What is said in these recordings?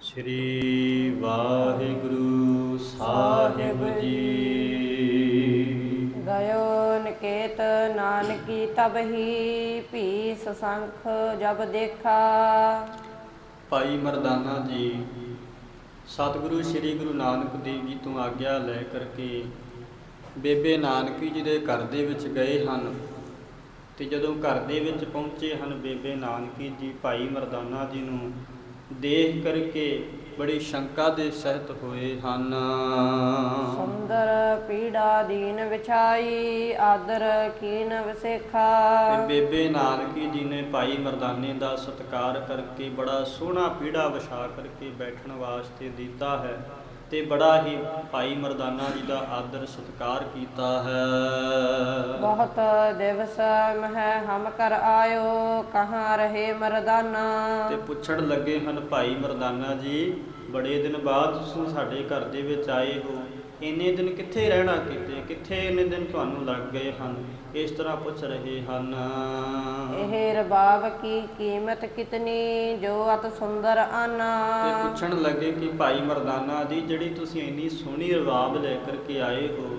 ਸ੍ਰੀ ਵਾਹਿਗੁਰੂ ਸਾਹਿਬ ਜੀ। ਗਇਓ ਨਿਕੇਤ ਨਾਨਕੀ ਤਬਹੀ ਭੀ ਸਸੰਖ ਜਬ ਦੇਖਾ। ਭਾਈ ਮਰਦਾਨਾ ਜੀ ਸਤਿਗੁਰੂ ਸ੍ਰੀ ਗੁਰੂ ਨਾਨਕ ਦੇਵ ਜੀ ਤੋਂ ਆਗਿਆ ਲੈ ਕਰਕੇ ਬੇਬੇ ਨਾਨਕੀ ਜੀ ਦੇ ਘਰ ਦੇ ਵਿੱਚ ਗਏ ਹਨ ਤੇ ਜਦੋਂ ਘਰ ਦੇ ਵਿੱਚ ਪਹੁੰਚੇ ਹਨ ਬੇਬੇ ਨਾਨਕੀ ਜੀ ਭਾਈ ਮਰਦਾਨਾ ਜੀ ਨੂੰ ਦੇਖ ਕਰਕੇ ਬੜੀ ਸ਼ੰਕਾ ਦੇ ਸਹਿਤ ਹੋਏ ਹਨ। ਸੁੰਦਰ ਪੀੜਾ ਦੀਨ ਵਿਛਾਈ ਆਦਰ ਕੀਨ ਵਿਸੇਖਾ। ਤੇ ਬੇਬੇ ਨਾਨਕੀ ਜੀ ਨੇ ਭਾਈ ਮਰਦਾਨੇ ਦਾ ਸਤਿਕਾਰ ਕਰਕੇ ਬੜਾ ਸੋਹਣਾ ਪੀੜਾ ਵਿਛਾ ਕਰਕੇ ਬੈਠਣ ਵਾਸਤੇ ਦਿੱਤਾ ਹੈ। ਤੇ ਬੜਾ ਹੀ ਭਾਈ ਮਰਦਾਨਾ ਜੀ ਦਾ ਆਦਰ ਸਤਿਕਾਰ ਕੀਤਾ ਹੈ। ਬਹੁਤ ਦਿਵਸ ਮਹਿ ਹਮ ਕਰ ਆਇਓ ਕਹਾਂ ਰਹੇ ਮਰਦਾਨਾ? ਤੇ ਪੁੱਛਣ ਲੱਗੇ ਹਨ ਭਾਈ ਮਰਦਾਨਾ ਜੀ ਬੜੇ ਦਿਨ ਬਾਅਦ ਤੁਸੀਂ ਸਾਡੇ ਘਰ ਦੇ ਵਿੱਚ ਆਏ ਹੋ। ਇੰਨੇ ਦਿਨ ਕਿੱਥੇ ਰਹਿਣਾ ਕੀਤੇ ਕਿੱਥੇ ਇੰਨੇ ਦਿਨ ਤੁਹਾਨੂੰ ਲੱਗ ਗਏ ਹਨ? ਇਸ ਤਰ੍ਹਾਂ ਪੁੱਛ ਰਹੇ ਹਨ। ਇਹ ਰਬਾਬ ਕੀ ਕੀਮਤ ਕਿਤਨੀ ਜੋ ਅਤ ਸੁੰਦਰ ਤੇ ਆਨਾ ਪੁੱਛਣ ਲੱਗੇ ਕਿ ਭਾਈ ਮਰਦਾਨਾ ਜੀ ਜਿਹੜੀ ਤੁਸੀਂ ਇੰਨੀ ਸੋਹਣੀ ਰਬਾਬ ਲੈ ਕਰਕੇ ਆਏ ਹੋ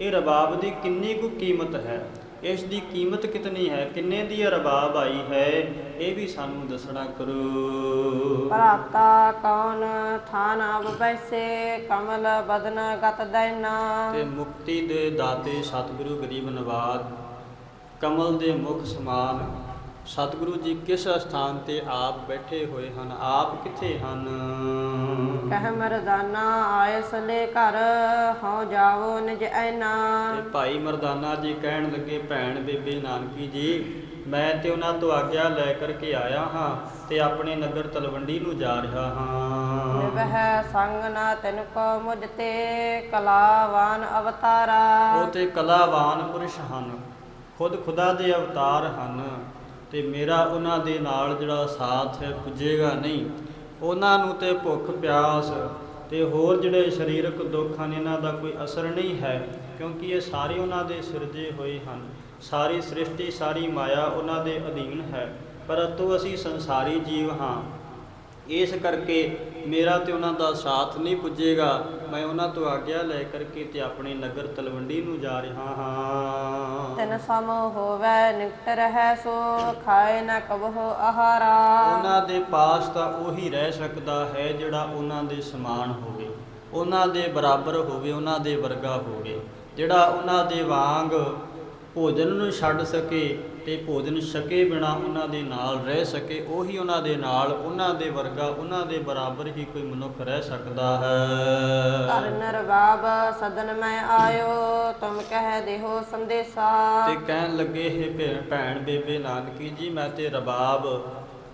ਇਹ ਰਬਾਬ ਦੀ ਕਿੰਨੀ ਕੁ ਕੀਮਤ ਹੈ? ਇਸ ਦੀ ਕੀਮਤ ਕਿਤਨੀ ਹੈ? ਕਿੰਨੇ ਦੀ ਰਬਾਬ ਆਈ ਹੈ? ਇਹ ਵੀ ਸਾਨੂੰ ਦੱਸਣਾ ਕਰੋ। ਭਰਾਤਾ ਕੌਣ? ਥਾਨ ਅਬ ਪੈਸੇ ਕਮਲ ਬਦਨ ਗਤ ਦੈਨਾ। ਤੇ ਮੁਕਤੀ ਦੇ ਦਾਤੇ ਸਤਿਗੁਰੂ ਗਰੀਬ ਨਵਾਜ ਕਮਲ ਦੇ ਮੁਖ ਸਮਾਨ ਸਤਿਗੁਰੂ ਜੀ ਕਿਸ ਸਥਾਨ ਤੇ ਆਪ ਬੈਠੇ ਹੋਏ ਹਨ? ਆਪ ਕਿੱਥੇ ਹਨ? ਕਹਿ ਮਰਦਾਨਾ ਆਏ ਸਲੇ ਘਰ ਹਉ ਜਾਵੋ ਨਿਜ ਐਨਾ। ਤੇ ਭਾਈ ਮਰਦਾਨਾ ਜੀ ਕਹਿਣ ਲੱਗੇ ਭੈਣ ਬੇਬੇ ਨਾਨਕੀ ਜੀ ਮੈਂ ਤੇ ਉਹਨਾਂ ਤੋਂ ਆਗਿਆ ਲੈ ਕਰਕੇ ਆਇਆ ਹਾਂ ਤੇ ਆਪਣੇ ਨਗਰ ਤਲਵੰਡੀ ਨੂੰ ਜਾ ਰਿਹਾ ਹਾਂ। ਨਿਵਹਿ ਸੰਗ ਨਾ ਤਿਨ ਕੋ ਮੁਝ ਤੇ ਕਲਾਵਾਨ ਅਵਤਾਰਾ। ਉਹ ਤੇ ਕਲਾਵਾਨ ਪੁਰਸ਼ ਹਨ ਖੁਦ ਖੁਦਾ ਦੇ ਅਵਤਾਰ ਹਨ। ਤੇ ਮੇਰਾ ਉਹਨਾਂ ਦੇ ਨਾਲ ਜਿਹੜਾ ਸਾਥ ਹੈ, ਪੁੱਜੇਗਾ ਨਹੀਂ। ਉਹਨਾਂ ਨੂੰ ਤੇ ਭੁੱਖ, ਪਿਆਸ ਤੇ ਹੋਰ ਜਿਹੜੇ ਸਰੀਰਕ ਦੁੱਖ ਹਨ ਇਹਨਾਂ ਦਾ ਕੋਈ ਅਸਰ ਨਹੀਂ ਹੈ, ਕਿਉਂਕਿ ਇਹ ਸਾਰੇ ਉਹਨਾਂ ਦੇ ਸਿਰਜੇ ਹੋਏ ਹਨ। ਸਾਰੀ ਸ੍ਰਿਸ਼ਟੀ, ਸਾਰੀ ਮਾਇਆ ਉਹਨਾਂ ਦੇ ਅਧੀਨ ਹੈ। ਪਰੰਤੂ ਅਸੀਂ ਸੰਸਾਰੀ ਜੀਵ ਹਾਂ। ਇਸ ਕਰਕੇ ਮੇਰਾ ਤੇ ਉਹਨਾਂ ਦਾ ਸਾਥ ਨਹੀਂ ਪੁੱਜੇਗਾ। ਮੈਂ ਉਹਨਾਂ ਤੋਂ ਆਗਿਆ ਲੈ ਕਰਕੇ ਤੇ ਆਪਣੇ ਨਗਰ ਤਲਵੰਡੀ ਨੂੰ ਜਾ ਰਿਹਾ ਹਾਂ। ਤਿਨ ਸਮ ਹੋਵੇ ਨਿਕਟ ਰਹਿ ਸੋ ਖਾਏ ਨ ਕਬਹੁ ਆਹਾਰਾ। ਉਹਨਾਂ ਦੇ ਪਾਸ ਤਾਂ ਉਹੀ ਰਹਿ ਸਕਦਾ ਹੈ ਜਿਹੜਾ ਉਹਨਾਂ ਦੇ ਸਮਾਨ ਹੋਵੇ। ਉਹਨਾਂ ਦੇ ਬਰਾਬਰ ਹੋਵੇ ਉਹਨਾਂ ਦੇ ਵਰਗਾ ਹੋਵੇ। ਜਿਹੜਾ ਉਹਨਾਂ ਦੇ ਵਾਂਗ ਭੋਜਨ ਨੂੰ ਛੱਡ ਸਕੇ ਤੇ ਭੋਜਨ ਛਕੇ ਬਿਨਾ ਉਹਨਾਂ ਦੇ ਨਾਲ ਰਹਿ ਸਕੇ ਉਹੀ ਉਹਨਾਂ ਦੇ ਨਾਲ ਉਹਨਾਂ ਦੇ ਵਰਗਾ ਉਹਨਾਂ ਦੇ ਬਰਾਬਰ ਹੀ ਕੋਈ ਮਨੁੱਖ ਰਹਿ ਸਕਦਾ ਹੈ। ਧਰ ਨਰਬਾਬ ਸਦਨ ਮੈਂ ਆਇਓ ਤੁਮ ਕਹਿ ਦੇਹੋ ਸੰਦੇਸਾ। ਤੇ ਕਹਿਣ ਲੱਗੇ ਹੈ ਭੈਣ ਬੇਬੇ ਨਾਨਕੀ ਜੀ ਮੈਂ ਤੇ ਰਬਾਬ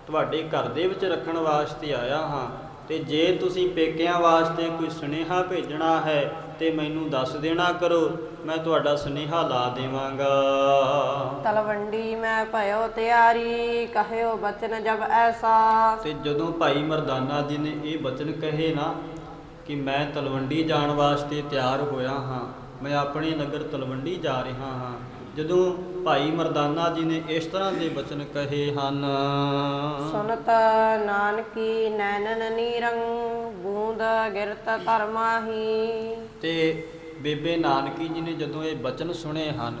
ਤੁਹਾਡੇ ਘਰ ਦੇ ਵਿੱਚ ਰੱਖਣ ਵਾਸਤੇ ਆਇਆ ਹਾਂ ਤੇ ਜੇ ਤੁਸੀਂ ਪੇਕਿਆਂ ਵਾਸਤੇ ਕੋਈ ਸੁਨੇਹਾ ਭੇਜਣਾ ਹੈ ਤੇ ਮੈਨੂੰ ਦੱਸ ਦੇਣਾ ਕਰੋ ਮੈਂ ਤੁਹਾਡਾ ਸੁਨੇਹਾ ਲਾ ਦੇਵਾਂਗਾ। ਤਲਵੰਡੀ ਮੈਂ ਭਇਓ ਤਿਆਰੀ ਕਹਿਓ ਬਚਨ ਜਬ ਐਸਾ। ਤੇ ਜਦੋਂ ਭਾਈ ਮਰਦਾਨਾ ਜੀ ਨੇ ਇਹ ਬਚਨ ਕਹੇ ਨਾ ਕਿ ਮੈਂ ਤਲਵੰਡੀ ਜਾਣ ਵਾਸਤੇ ਤਿਆਰ ਹੋਇਆ ਹਾਂ ਮੈਂ ਆਪਣੇ ਨਗਰ ਤਲਵੰਡੀ ਜਾ ਰਿਹਾ ਹਾਂ ਜਦੋਂ ਭਾਈ ਮਰਦਾਨਾ ਜੀ ਨੇ ਇਸ ਤਰ੍ਹਾਂ ਦੇ ਬਚਨ ਕਹੇ ਹਨ। ਸੁਨਤ ਨਾਨਕੀ ਨੈਣਨ ਨੀਰੰ ਬੂੰਦ ਗਿਰਤ ਧਰਮਾਹੀ ਤੇ ਬੇਬੇ ਨਾਨਕੀ ਜੀ ਨੇ ਜਦੋਂ ਇਹ ਬਚਨ ਸੁਣੇ ਹਨ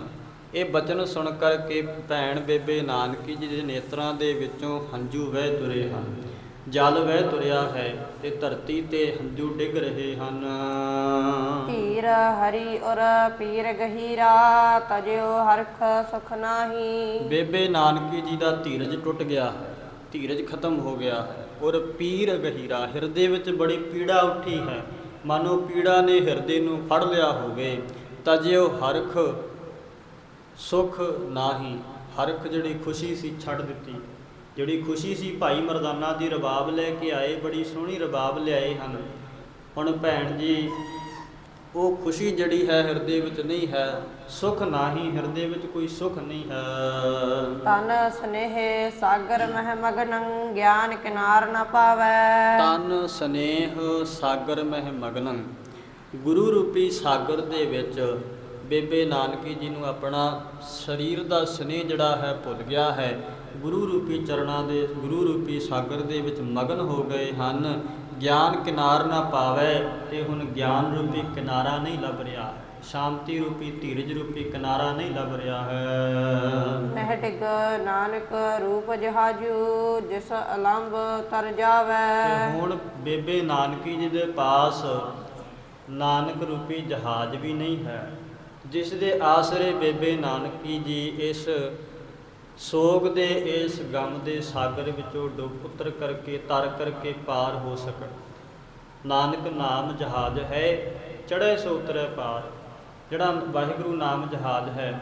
ਇਹ ਬਚਨ ਸੁਣ ਕਰਕੇ ਭੈਣ ਬੇਬੇ ਨਾਨਕੀ ਜੀ ਦੇ ਨੇਤਰਾਂ ਦੇ ਵਿੱਚੋਂ ਹੰਝੂ ਵਹਿ ਤੁਰੇ ਹਨ। ਜਲ ਵਹਿ ਤੁਰਿਆ ਹੈ ਤੇ ਧਰਤੀ ਤੇ ਹੰਝੂ ਡਿੱਗ ਰਹੇ ਹਨ। ਧੀਰ ਹਰੀ ਔਰ ਪੀਰ ਗਹੀਰਾ ਤਜਿਓ ਹਰਖ ਸੁਖ ਨਾਹੀ। ਬੇਬੇ ਨਾਨਕੀ ਜੀ ਦਾ ਧੀਰਜ ਟੁੱਟ ਗਿਆ ਧੀਰਜ ਖਤਮ ਹੋ ਗਿਆ। ਔਰ ਪੀਰ ਗਹੀਰਾ ਹਿਰਦੇ ਵਿੱਚ ਬੜੀ ਪੀੜਾ ਉੱਠੀ ਹੈ। ਮਾਨੋ ਪੀੜਾ ਨੇ ਹਿਰਦੇ ਨੂੰ ਫੜ ਲਿਆ ਹੋਵੇ। ਤਜਿਓ ਹਰਖ ਸੁਖ ਨਾਹੀ ਹਰਖ ਜਿਹੜੀ ਖੁਸ਼ੀ ਸੀ ਛੱਡ ਦਿੱਤੀ। ਜਿਹੜੀ ਖੁਸ਼ੀ ਸੀ ਭਾਈ ਮਰਦਾਨਾ ਦੀ ਰਬਾਬ ਲੈ ਕੇ ਆਏ ਬੜੀ ਸੋਹਣੀ ਰਬਾਬ ਲਿਆਏ ਹਨ। ਹੁਣ ਭੈਣ ਜੀ ਉਹ ਖੁਸ਼ੀ ਜਿਹੜੀ ਹੈ ਹਿਰਦੇ ਵਿੱਚ ਨਹੀਂ ਹੈ ਸੁਖ ਨਾਹੀ ਹਿਰਦੇ ਵਿੱਚ ਕੋਈ ਸੁਖ ਨਹੀਂ ਹੈ। ਤਨ ਸਨੇਹ ਸਾਗਰ ਮਹਿ ਮਗਨੰ ਗਿਆਨ ਕਿਨਾਰ ਨ ਪਾਵੈ। ਤਨ ਸਨੇਹ ਸਾਗਰ ਮਹਿ ਮਗਨੰ ਗੁਰੂ ਰੂਪੀ ਸਾਗਰ ਦੇ ਵਿੱਚ ਬੇਬੇ ਨਾਨਕੀ ਜੀ ਨੂੰ ਆਪਣਾ ਸਰੀਰ ਦਾ ਸਨੇਹ ਜਿਹੜਾ ਹੈ ਭੁੱਲ ਗਿਆ ਹੈ। ਗੁਰੂ ਰੂਪੀ ਚਰਣਾ ਦੇ ਗੁਰੂ ਰੂਪੀ ਸਾਗਰ ਦੇ ਵਿੱਚ ਮਗਨ ਹੋ ਗਏ ਹਨ। ਗਿਆਨ ਕਿਨਾਰ ਨਾ ਪਾਵੇ ਤੇ ਹੁਣ ਗਿਆਨ ਰੂਪੀ ਕਿਨਾਰਾ ਨਹੀਂ ਲੱਭ ਰਿਹਾ। ਸ਼ਾਂਤੀ ਰੂਪੀ ਧੀਰਜ ਰੂਪੀ ਕਿਨਾਰਾ ਨਹੀਂ ਲੱਭ ਰਿਹਾ ਹੈ। ਮਹਿ ਡਿਗ ਨਾਨਕ ਰੂਪ ਜਹਾਜੂ ਜਿਸ ਅਲੰਬ ਤਰ ਜਾਵੇ। ਤੇ ਹੁਣ ਬੇਬੇ ਨਾਨਕੀ ਜੀ ਦੇ ਪਾਸ ਨਾਨਕ ਰੂਪੀ ਜਹਾਜ਼ ਵੀ ਨਹੀਂ ਹੈ। ਜਿਸ ਦੇ ਆਸਰੇ ਬੇਬੇ ਨਾਨਕੀ ਜੀ ਇਸ ਸੋਗ ਦੇ ਇਸ ਗਮ ਦੇ ਸਾਗਰ ਵਿੱਚੋਂ ਡੁੱਬ ਉਤਰ ਕਰਕੇ ਤਰ ਕਰਕੇ ਪਾਰ ਹੋ ਸਕਣ। ਨਾਨਕ ਨਾਮ ਜਹਾਜ਼ ਹੈ, ਚੜ੍ਹੇ ਸੋ ਉਤਰੈ ਪਾਰ। ਜਿਹੜਾ ਵਾਹਿਗੁਰੂ ਨਾਮ ਜਹਾਜ਼ ਹੈ,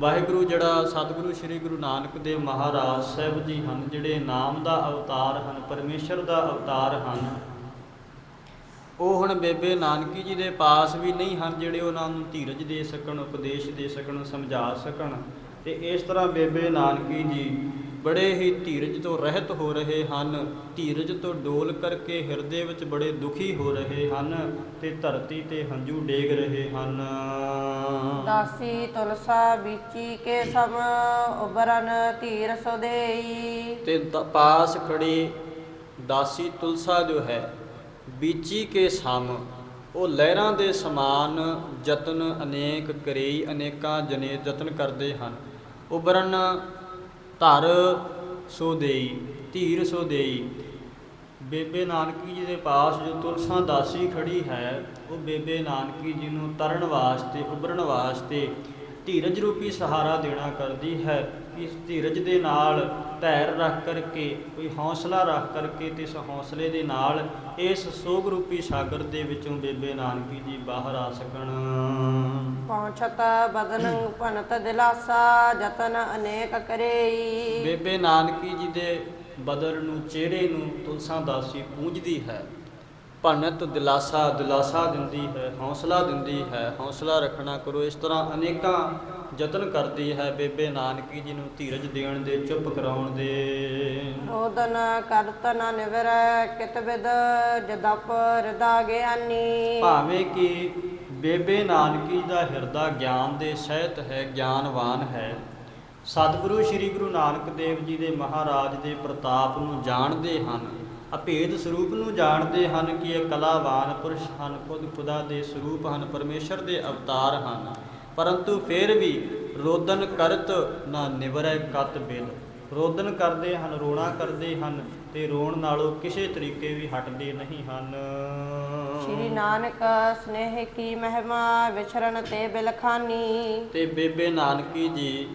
ਵਾਹਿਗੁਰੂ ਜਿਹੜਾ ਸਤਿਗੁਰੂ ਸ੍ਰੀ ਗੁਰੂ ਨਾਨਕ ਦੇਵ ਮਹਾਰਾਜ ਸਾਹਿਬ ਜੀ ਹਨ, ਜਿਹੜੇ ਨਾਮ ਦਾ ਅਵਤਾਰ ਹਨ, ਪਰਮੇਸ਼ਰ ਦਾ ਅਵਤਾਰ ਹਨ, ਉਹ ਹੁਣ ਬੇਬੇ ਨਾਨਕੀ ਜੀ ਦੇ ਪਾਸ ਵੀ ਨਹੀਂ ਹਨ, ਜਿਹੜੇ ਉਹਨਾਂ ਨੂੰ ਧੀਰਜ ਦੇ ਸਕਣ, ਉਪਦੇਸ਼ ਦੇ ਸਕਣ, ਸਮਝਾ ਸਕਣ। ਤੇ ਇਸ ਤਰ੍ਹਾਂ ਬੇਬੇ ਨਾਨਕੀ ਜੀ ਬੜੇ ਹੀ ਧੀਰਜ ਤੋਂ ਰਹਿਤ ਹੋ ਰਹੇ ਹਨ। ਧੀਰਜ ਤੋਂ ਡੋਲ ਕਰਕੇ ਹਿਰਦੇ ਵਿੱਚ ਬੜੇ ਦੁਖੀ ਹੋ ਰਹੇ ਹਨ ਤੇ ਧਰਤੀ ਤੇ ਹੰਝੂ ਡੇਗ ਰਹੇ ਹਨ। ਦਾਸੀ ਤੁਲਸਾ ਬੀਚੀ ਕੇ ਸਮ ਉਬਰਨ ਧੀਰ ਸੁਦੇਈ ਤੇ ਪਾਸ ਖੜੀ ਦਾਸੀ ਤੁਲਸਾ ਜੋ ਹੈ ਬੀਚੀ ਕੇ ਸਮ। ਉਹ ਲਹਿਰਾਂ ਦੇ ਸਮਾਨ ਯਤਨ ਅਨੇਕ ਕਰੇਈ ਅਨੇਕਾਂ ਜਨੇ ਯਤਨ ਕਰਦੇ ਹਨ। ਉਬਰਨ ਧਰ ਸੋ ਦੇਈ, ਧੀਰ ਸੋ ਦੇਈ। ਬੇਬੇ ਨਾਨਕੀ ਜੀ ਦੇ ਪਾਸ ਜੋ ਤੁਲਸਾਂ ਦਾਸੀ ਖੜੀ ਹੈ, ਉਹ ਬੇਬੇ ਨਾਨਕੀ ਜੀ ਨੂੰ ਤਰਨ ਵਾਸਤੇ, ਉਭਰਨ ਵਾਸਤੇ ਧੀਰਜ ਰੂਪੀ ਸਹਾਰਾ ਦੇਣਾ ਕਰਦੀ ਹੈ। ਇਸ ਧੀਰਜ ਦੇ ਨਾਲ ਧੈਰ ਰੱਖ ਕਰਕੇ, ਕੋਈ ਹੌਸਲਾ ਰੱਖ ਕਰਕੇ ਤੇ ਇਸ ਹੌਸਲੇ ਦੇ ਨਾਲ ਇਸ ਸੋਗ ਰੂਪੀ ਸਾਗਰ ਦੇ ਵਿੱਚੋਂ ਬੇਬੇ ਨਾਨਕੀ ਜੀ ਬਾਹਰ ਆ ਸਕਣ। ਪਹੁੰਚਤ ਬਦਨ ਭਨਤ ਦਿਲਾਸਾ ਜਤਨ ਅਨੇਕ ਕਰੇਈ। ਬੇਬੇ ਨਾਨਕੀ ਜੀ ਦੇ ਬਦਨ ਨੂੰ ਚਿਹਰੇ ਨੂੰ ਤੁਲਸਾ ਦਾਸੀ ਪੂੰਝਦੀ ਹੈ। ਭਨਤ ਦਿਲਾਸਾ ਦਿਲਾਸਾ ਦਿੰਦੀ ਹੈ ਹੌਸਲਾ ਦਿੰਦੀ ਹੈ ਹੌਸਲਾ ਰੱਖਣਾ ਕਰੋ ਇਸ ਤਰ੍ਹਾਂ ਅਨੇਕਾਂ ਯਤਨ ਕਰਦੀ ਹੈ ਬੇਬੇ ਨਾਨਕੀ ਜੀ ਨੂੰ ਧੀਰਜ ਦੇਣ ਦੇ ਚੁੱਪ ਕਰਾਉਣ ਦੇ। ਰੋਦਨ ਕਰਤ ਨ ਨਿਵਰੈ ਕਿਤ ਵਿਦ ਜਦਪ ਹਿਰਦਾ ਗਿਆਨੀ। ਭਾਵੇਂ ਕਿ ਬੇਬੇ ਨਾਨਕੀ ਦਾ ਹਿਰਦਾ ਗਿਆਨ ਦੇ ਸਹਿਤ ਹੈ, ਗਿਆਨਵਾਨ ਹੈ। ਸਤਿਗੁਰੂ ਸ੍ਰੀ ਗੁਰੂ ਨਾਨਕ ਦੇਵ ਜੀ ਦੇ ਮਹਾਰਾਜ ਦੇ ਪ੍ਰਤਾਪ ਨੂੰ ਜਾਣਦੇ ਹਨ, ਅਭੇਦ ਸਰੂਪ ਨੂੰ ਜਾਣਦੇ ਹਨ ਕਿ ਇਹ ਕਲਾਵਾਨ ਪੁਰਸ਼ ਹਨ, ਖੁਦ ਖੁਦਾ ਦੇ ਸਰੂਪ ਹਨ, ਪਰਮੇਸ਼ਰ ਦੇ ਅਵਤਾਰ ਹਨ। ਪਰੰਤੂ ਫਿਰ ਵੀ ਰੋਦਨ ਕਰਤ ਨਾ ਨਿਵਰੈ ਕਤ ਬਿਨ। ਰੋਦਨ ਕਰਦੇ ਹਨ, ਰੋਣਾ ਕਰਦੇ ਹਨ ਤੇ ਰੋਣ ਨਾਲੋਂ ਕਿਸੇ ਤਰੀਕੇ ਵੀ ਹਟਦੇ ਨਹੀਂ ਹਨ। ਸ਼੍ਰੀ ਨਾਨਕ ਸਨੇਹ ਕੀ ਮਹਿਮਾ ਵਿਚਰਨ ਤੇ ਬਿਲਖਾਨੀ। ਤੇ ਬੇਬੇ ਨਾਨਕੀ ਜੀ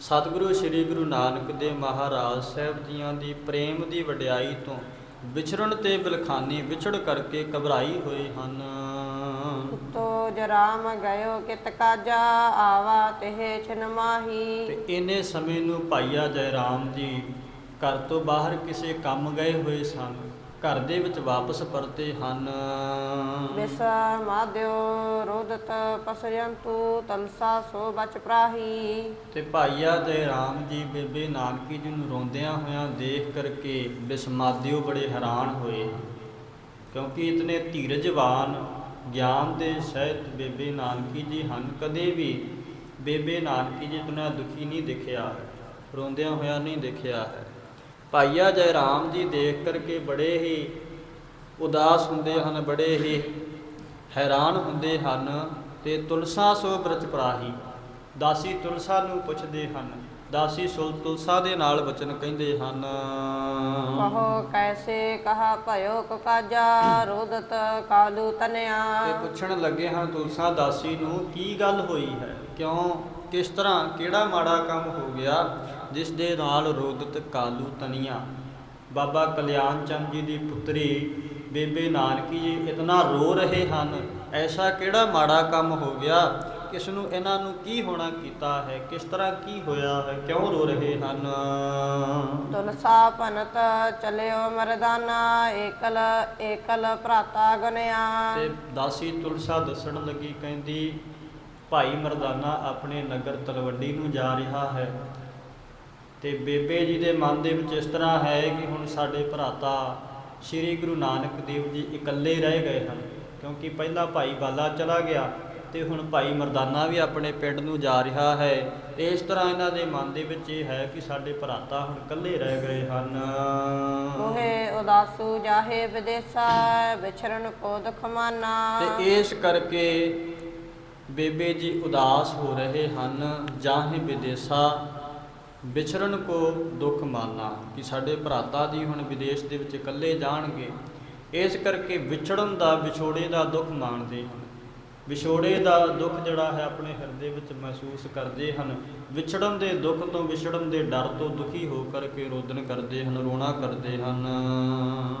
ਸਤਿਗੁਰੂ ਸ੍ਰੀ ਗੁਰੂ ਨਾਨਕ ਦੇ ਮਹਾਰਾਜ ਸਾਹਿਬ ਜੀਆਂ ਦੀ ਪ੍ਰੇਮ ਦੀ ਵਡਿਆਈ ਤੋਂ ਵਿਛੜਨ ਤੇ ਬਿਲਖਾਨੀ ਵਿਛੜ ਕਰਕੇ ਘਬਰਾਈ ਹੋਏ ਹਨ। ਤੋ ਜਰਾਮ ਗਇਓ ਕਿਤ ਕਾਜਾ ਆਵਾ ਤਿਹ ਛਨ ਮਾਹੀ। ਤੇ ਇਹਨੇ ਸਮੇਂ ਨੂੰ ਭਾਈਆ ਜੈ ਰਾਮ ਜੀ ਘਰ ਤੋਂ ਬਾਹਰ ਕਿਸੇ ਕੰਮ ਗਏ ਹੋਏ ਸਨ। ਘਰ ਦੇ ਵਿੱਚ ਵਾਪਸ ਪਰਤੇ ਹਨ। ਵਿਸ ਮਾਦਿਓ ਰੋਦਤ ਪਸਯੰਤੂ ਤਲਸਾ ਸੋ ਬਚ ਪ੍ਰਾਹੀ। ਤੇ ਭਾਈਆ ਜੈ ਰਾਮ ਜੀ ਬੇਬੇ ਨਾਨਕੀ ਜੀ ਨੂੰ ਰੋਂਦਿਆਂ ਹੋਇਆਂ ਦੇਖ ਕਰਕੇ ਬਿਸਮਾਦਿਓ ਬੜੇ ਹੈਰਾਨ ਹੋਏ। ਕਿਉਂਕਿ ਇਤਨੇ ਧੀਰਜਵਾਨ ਗਿਆਨ ਦੇ ਸਹਿਤ ਬੇਬੇ ਨਾਨਕੀ ਜੀ ਹਨ ਕਦੇ ਵੀ ਬੇਬੇ ਨਾਨਕੀ ਜੀ ਇਤਨਾ ਦੁਖੀ ਨਹੀਂ ਦਿਖਿਆ ਰੋਂਦਿਆਂ ਹੋਇਆਂ ਨਹੀਂ ਦੇਖਿਆ ਹੈ। ਭਾਈਆ ਜੈ ਰਾਮ ਜੀ ਦੇਖ ਕਰਕੇ ਬੜੇ ਹੀ ਉਦਾਸ ਹੁੰਦੇ ਹਨ ਬੜੇ ਹੀ ਹੈਰਾਨ ਹੁੰਦੇ ਹਨ ਤੇ ਤੁਲਸਾ ਸੋ ਬ੍ਰਜ ਪ੍ਰਾਹੀ। ਦਾਸੀ ਤੁਲਸਾ ਨੂੰ ਪੁੱਛਦੇ ਹਨ ਦਾਸੀ ਸੁਲ ਤੁਲਸਾ ਦੇ ਨਾਲ ਵਚਨ ਕਹਿੰਦੇ ਹਨ। ਕਹੋ ਕੈਸੇ ਕਹਾ ਭਇਓ ਕੋ ਕਾਜਾ ਰੋਦਤ ਕਾਲੂ ਤਨਿਆ। ਤੇ ਪੁੱਛਣ ਲੱਗੇ ਹਨ ਤੁਲਸਾ ਦਾਸੀ ਨੂੰ ਕੀ ਗੱਲ ਹੋਈ ਹੈ? ਕਿਉਂ? ਕਿਸ ਤਰ੍ਹਾਂ? ਕਿਹੜਾ ਮਾੜਾ ਕੰਮ ਹੋ ਗਿਆ? ਜਿਸ ਦੇ ਨਾਲ ਰੋਦਤ ਕਾਲੂ ਤਨੀਆਂ। ਬਾਬਾ ਕਲਿਆਣ ਚੰਦ ਜੀ ਦੀ ਪੁੱਤਰੀ ਬੇਬੇ ਨਾਨਕੀ ਜੀ ਇਤਨਾ ਰੋ ਰਹੇ ਹਨ। ਐਸਾ ਕਿਹੜਾ ਮਾੜਾ ਕੰਮ ਹੋ ਗਿਆ? ਕਿਸ ਨੂੰ ਇਹਨਾਂ ਨੂੰ ਕੀ ਹੋਣਾ ਕੀਤਾ ਹੈ? ਕਿਸ ਤਰ੍ਹਾਂ ਕੀ ਹੋਇਆ ਹੈ? ਕਿਉਂ ਰੋ ਰਹੇ ਹਨ? ਤੁਲਸਾ ਭਨਤ ਚਲਿਓ ਮਰਦਾਨਾ ਏਕਲ ਏਕਲ ਭਰਾਤਾ ਗਨਿਆ। ਤੇ ਦਾਸੀ ਤੁਲਸਾ ਦੱਸਣ ਲੱਗੀ ਕਹਿੰਦੀ ਭਾਈ ਮਰਦਾਨਾ ਆਪਣੇ ਨਗਰ ਤਲਵੰਡੀ ਨੂੰ ਜਾ ਰਿਹਾ ਹੈ। ਤੇ ਬੇਬੇ ਜੀ ਦੇ ਮਨ ਦੇ ਵਿੱਚ ਇਸ ਤਰ੍ਹਾਂ ਹੈ ਕਿ ਹੁਣ ਸਾਡੇ ਭਰਾਤਾ ਸ੍ਰੀ ਗੁਰੂ ਨਾਨਕ ਦੇਵ ਜੀ ਇਕੱਲੇ ਰਹਿ ਗਏ ਹਨ ਕਿਉਂਕਿ ਪਹਿਲਾ ਭਾਈ ਬਾਲਾ ਚਲਾ ਗਿਆ ਤੇ ਹੁਣ ਭਾਈ ਮਰਦਾਨਾ ਵੀ ਆਪਣੇ ਪਿੰਡ ਨੂੰ ਜਾ ਰਿਹਾ ਹੈ। ਤੇ ਇਸ ਤਰ੍ਹਾਂ ਇਹਨਾਂ ਦੇ ਮਨ ਦੇ ਵਿੱਚ ਇਹ ਹੈ ਕਿ ਸਾਡੇ ਭਰਾਤਾ ਹੁਣ ਇਕੱਲੇ ਰਹਿ ਗਏ ਹਨ। ਮੋਹੇ ਉਦਾਸੂ ਜਾਹੇ ਵਿਦੇਸਾ ਵਿਛੜਨ ਕੋ ਦੁਖ ਮਾਨਾ। ਤੇ ਇਸ ਕਰਕੇ ਬੇਬੇ ਜੀ ਉਦਾਸ ਹੋ ਰਹੇ ਹਨ ਜਾਹੇ ਵਿਦੇਸਾ ਵਿਛੜਨ ਕੋ ਦੁੱਖ ਮਾਨਾ ਕਿ ਸਾਡੇ ਭਰਾਤਾ ਜੀ ਹੁਣ ਵਿਦੇਸ਼ ਦੇ ਵਿੱਚ ਇਕੱਲੇ ਜਾਣਗੇ ਇਸ ਕਰਕੇ ਵਿਛੜਨ ਦਾ ਵਿਛੋੜੇ ਦਾ ਦੁੱਖ ਮਾਣਦੇ ਹਨ। ਵਿਛੋੜੇ ਦਾ ਦੁੱਖ ਜਿਹੜਾ ਹੈ ਆਪਣੇ ਹਿਰਦੇ ਵਿੱਚ ਮਹਿਸੂਸ ਕਰਦੇ ਹਨ। ਵਿਛੜਨ ਦੇ ਦੁੱਖ ਤੋਂ ਵਿਛੜਨ ਦੇ ਡਰ ਤੋਂ ਦੁਖੀ ਹੋ ਕਰਕੇ ਰੋਦਨ ਕਰਦੇ ਹਨ ਰੋਣਾ ਕਰਦੇ ਹਨ।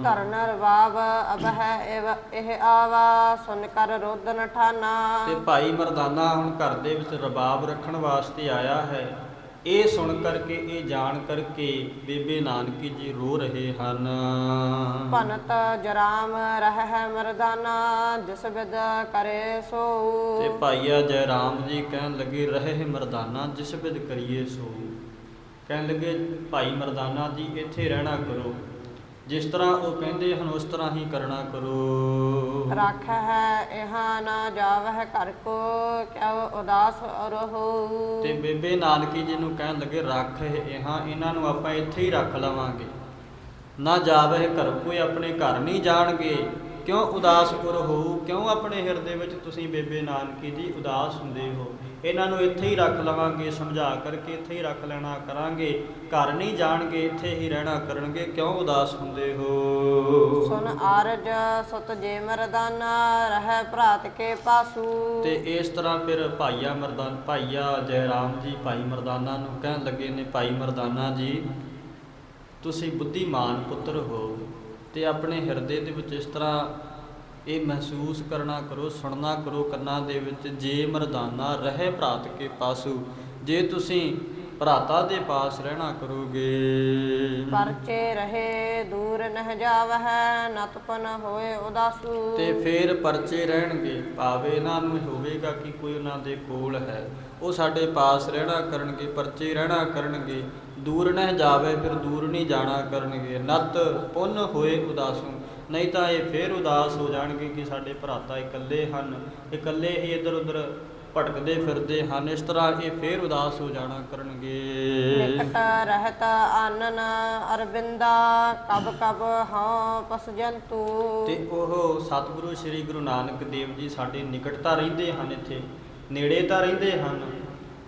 ਧਰਨ ਰਵਾਬ ਅਬ ਹੈ ਇਵ- ਇਹ ਆਵਾ ਸੁਨ ਕਰ ਰੋਦਨ ਠਾਨਾ। ਤੇ ਭਾਈ ਮਰਦਾਨਾ ਹੁਣ ਘਰ ਦੇ ਵਿੱਚ ਰਬਾਬ ਰੱਖਣ ਵਾਸਤੇ ਆਇਆ ਹੈ। ਇਹ ਸੁਣ ਕਰਕੇ ਇਹ ਜਾਣ ਕਰਕੇ ਬੇਬੇ ਨਾਨਕੀ ਜੀ ਰੋ ਰਹੇ ਹਨ। ਭਨਤ ਜਰਾਮ ਰਹਿ ਮਰਦਾਨਾ ਜਿਸ ਵਿਦ ਕਰੇ ਸੋ ਤੇ ਭਾਈਆ ਜੈ ਰਾਮ ਜੀ ਕਹਿਣ ਲੱਗੇ ਰਹੇ ਮਰਦਾਨਾ ਜਿਸ ਵਿਦ ਕਰੀਏ ਸੋ ਕਹਿਣ ਲੱਗੇ ਭਾਈ ਮਰਦਾਨਾ ਜੀ ਇੱਥੇ ਰਹਿਣਾ ਕਰੋ। ਜਿਸ ਤਰ੍ਹਾਂ ਉਹ ਕਹਿੰਦੇ ਹਨ ਉਸ ਤਰ੍ਹਾਂ ਹੀ ਕਰਨਾ ਕਰੋ। ਰੱਖ ਹੈ ਇਹਾਂ ਨਾ ਜਾਵਹਿ ਘਰ ਕੋ ਕਿਉ ਉਦਾਸ ਰਹੋ। ਤੇ ਬੇਬੇ ਨਾਨਕੀ ਜੀ ਨੂੰ ਕਹਿਣ ਲੱਗੇ ਰੱਖ ਇਹ ਇਹਨਾਂ ਨੂੰ ਆਪਾਂ ਇੱਥੇ ਹੀ ਰੱਖ ਲਵਾਂਗੇ। ਨਾ ਜਾਵੇ ਘਰ ਕੋਈ ਆਪਣੇ ਘਰ ਨਹੀਂ ਜਾਣਗੇ। ਕਿਉਂ ਉਦਾਸ ਹੋ ਕਿਉਂ ਆਪਣੇ ਹਿਰਦੇ ਵਿੱਚ ਤੁਸੀਂ ਬੇਬੇ ਨਾਨਕੀ ਜੀ ਉਦਾਸ ਹੁੰਦੇ ਹੋ ਇਹਨਾਂ ਨੂੰ ਇੱਥੇ ਹੀ ਰੱਖ ਲਵਾਂਗੇ ਸਮਝਾ ਕਰਕੇ ਇੱਥੇ ਹੀ ਰੱਖ ਲੈਣਾ ਕਰਾਂਗੇ। ਘਰ ਨਹੀਂ ਜਾਣਗੇ ਇੱਥੇ ਹੀ ਰਹਿਣਾ ਕਰਨਗੇ। ਕਿਉਂ ਉਦਾਸ ਹੁੰਦੇ ਹੋ? ਸੁਨ ਆਰਜ ਸੁਤ ਜੇ ਮਰਦਾਨਾ ਰਹਿ ਭਰਾਤ ਕੇ ਪਾਸੂ। ਤੇ ਇਸ ਤਰ੍ਹਾਂ ਫਿਰ ਭਾਈਆ ਮਰਦਾਨ ਭਾਈਆ ਜੈ ਰਾਮ ਜੀ ਭਾਈ ਮਰਦਾਨਾ ਨੂੰ ਕਹਿਣ ਲੱਗੇ ਨੇ ਭਾਈ ਮਰਦਾਨਾ ਜੀ ਤੁਸੀਂ ਬੁੱਧੀਮਾਨ ਪੁੱਤਰ ਹੋ ਤੇ ਆਪਣੇ ਹਿਰਦੇ ਦੇ ਵਿੱਚ ਇਸ ਤਰ੍ਹਾਂ ਇਹ ਮਹਿਸੂਸ ਕਰਨਾ ਕਰੋ ਸੁਣਨਾ ਕਰੋ ਕੰਨਾਂ ਦੇ ਵਿੱਚ ਜੇ ਮਰਦਾਨਾ ਰਹੇ ਭਰਾਤ ਕੇ ਪਾਸੂ ਜੇ ਤੁਸੀਂ ਭਰਾਤਾ ਦੇ ਪਾਸ ਰਹਿਣਾ ਕਰੋਗੇ। ਪਰਚੇ ਰਹੇ ਦੂਰ ਨਹਿ ਜਾਵਹਿ ਨਤਪਨ ਹੋਏ ਉਦਾਸੂ। ਤੇ ਫੇਰ ਪਰਚੇ ਰਹਿਣਗੇ ਭਾਵੇਂ ਇਹਨਾਂ ਨੂੰ ਹੋਵੇਗਾ ਕਿ ਕੋਈ ਉਹਨਾਂ ਦੇ ਕੋਲ ਹੈ। ਉਹ ਸਾਡੇ ਪਾਸ ਰਹਿਣਾ ਕਰਨਗੇ ਪਰਚੇ ਰਹਿਣਾ ਕਰਨਗੇ। ਦੂਰ ਨਾ ਜਾਵੇ ਫਿਰ ਦੂਰ ਨਹੀਂ ਜਾਣਾ ਕਰਨਗੇ। ਨਤ ਪੁੰਨ ਹੋਏ ਉਦਾਸੂ। ਨਹੀਂ ਤਾਂ ਇਹ ਫੇਰ ਉਦਾਸ ਹੋ ਜਾਣਗੇ ਕਿ ਸਾਡੇ ਭਰਾਤਾ ਇਕੱਲੇ ਹਨ ਇਕੱਲੇ ਹੀ ਇੱਧਰ ਉੱਧਰ ਭਟਕਦੇ ਫਿਰਦੇ ਹਨ ਇਸ ਤਰ੍ਹਾਂ ਇਹ ਫੇਰ ਉਦਾਸ ਹੋ ਜਾਣਾ ਕਰਨਗੇ। ਨਿਕਟ ਰਹਿਤ ਆਨਨ ਅਰਬਿੰਦਾ ਕਬ ਕਬ ਹਾਂ ਪਸ ਜੰਤੂ। ਤੇ ਉਹ ਸਤਿਗੁਰੂ ਸ੍ਰੀ ਗੁਰੂ ਨਾਨਕ ਦੇਵ ਜੀ ਸਾਡੇ ਨਿਕਟਤਾ ਰਹਿੰਦੇ ਹਨ ਇੱਥੇ ਨੇੜੇ ਤਾਂ ਰਹਿੰਦੇ ਹਨ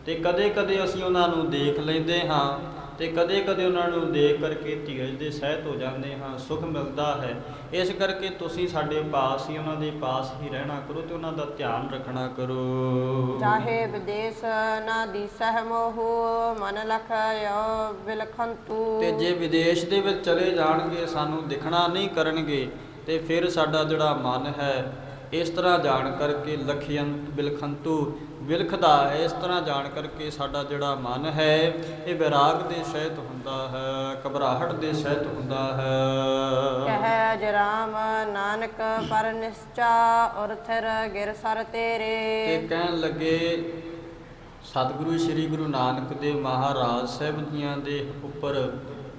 ਤੇ ਕਦੇ-ਕਦੇ ਅਸੀਂ ਉਹਨਾਂ ਨੂੰ ਦੇਖ ਲੈਂਦੇ ਹਾਂ। ਤੇ ਕਦੇ-ਕਦੇ ਉਹਨਾਂ ਨੂੰ ਦੇਖ ਕਰਕੇ ਧੀਰਜ ਦੇ ਸਹਿਤ ਹੋ ਜਾਂਦੇ ਹਾਂ ਸੁਖ ਮਿਲਦਾ ਹੈ। ਇਸ ਕਰਕੇ ਤੁਸੀਂ ਸਾਡੇ ਪਾਸ ਹੀ ਉਹਨਾਂ ਦੇ ਪਾਸ ਹੀ ਰਹਿਣਾ ਕਰੋ ਤੇ ਉਹਨਾਂ ਦਾ ਧਿਆਨ ਰੱਖਣਾ ਕਰੋ। ਚਾਹੇ ਵਿਦੇਸ ਨਾ ਦੀਸਹਿ ਮੋਹੁ ਮਨ ਲਖਯ ਬਿਲਖੰਤੂ ਤੇ ਜੇ ਵਿਦੇਸ਼ ਦੇ ਵਿੱਚ ਚਲੇ ਜਾਣਗੇ ਸਾਨੂੰ ਦਿਖਣਾ ਨਹੀਂ ਕਰਨਗੇ ਤੇ ਫਿਰ ਸਾਡਾ ਜਿਹੜਾ ਮਨ ਹੈ ਇਸ ਤਰ੍ਹਾਂ ਜਾਣ ਕਰਕੇ ਲਖਯੰਤ ਬਿਲਖੰਤੂ ਵਿਲਖਦਾ ਹੈ ਇਸ ਤਰ੍ਹਾਂ ਜਾਣ ਕਰਕੇ ਸਾਡਾ ਜਿਹੜਾ ਮਨ ਹੈ ਇਹ ਵਿਰਾਗ ਦੇ ਸਹਿਤ ਹੁੰਦਾ ਹੈ ਘਬਰਾਹਟ ਦੇ ਸਹਿਤ ਹੁੰਦਾ ਹੈ। ਕਹਿ ਜਰਾਮ ਨਾਨਕ ਪਰ ਨਿਸ਼ਚਾ ਔਰ ਥਿਰ ਗਿਰ ਸਰ ਤੇ ਤੇਰੇ ਕਹਿਣ ਲੱਗੇ ਸਤਿਗੁਰੂ ਸ੍ਰੀ ਗੁਰੂ ਨਾਨਕ ਦੇਵ ਮਹਾਰਾਜ ਸਾਹਿਬ ਜੀਆਂ ਦੇ ਉੱਪਰ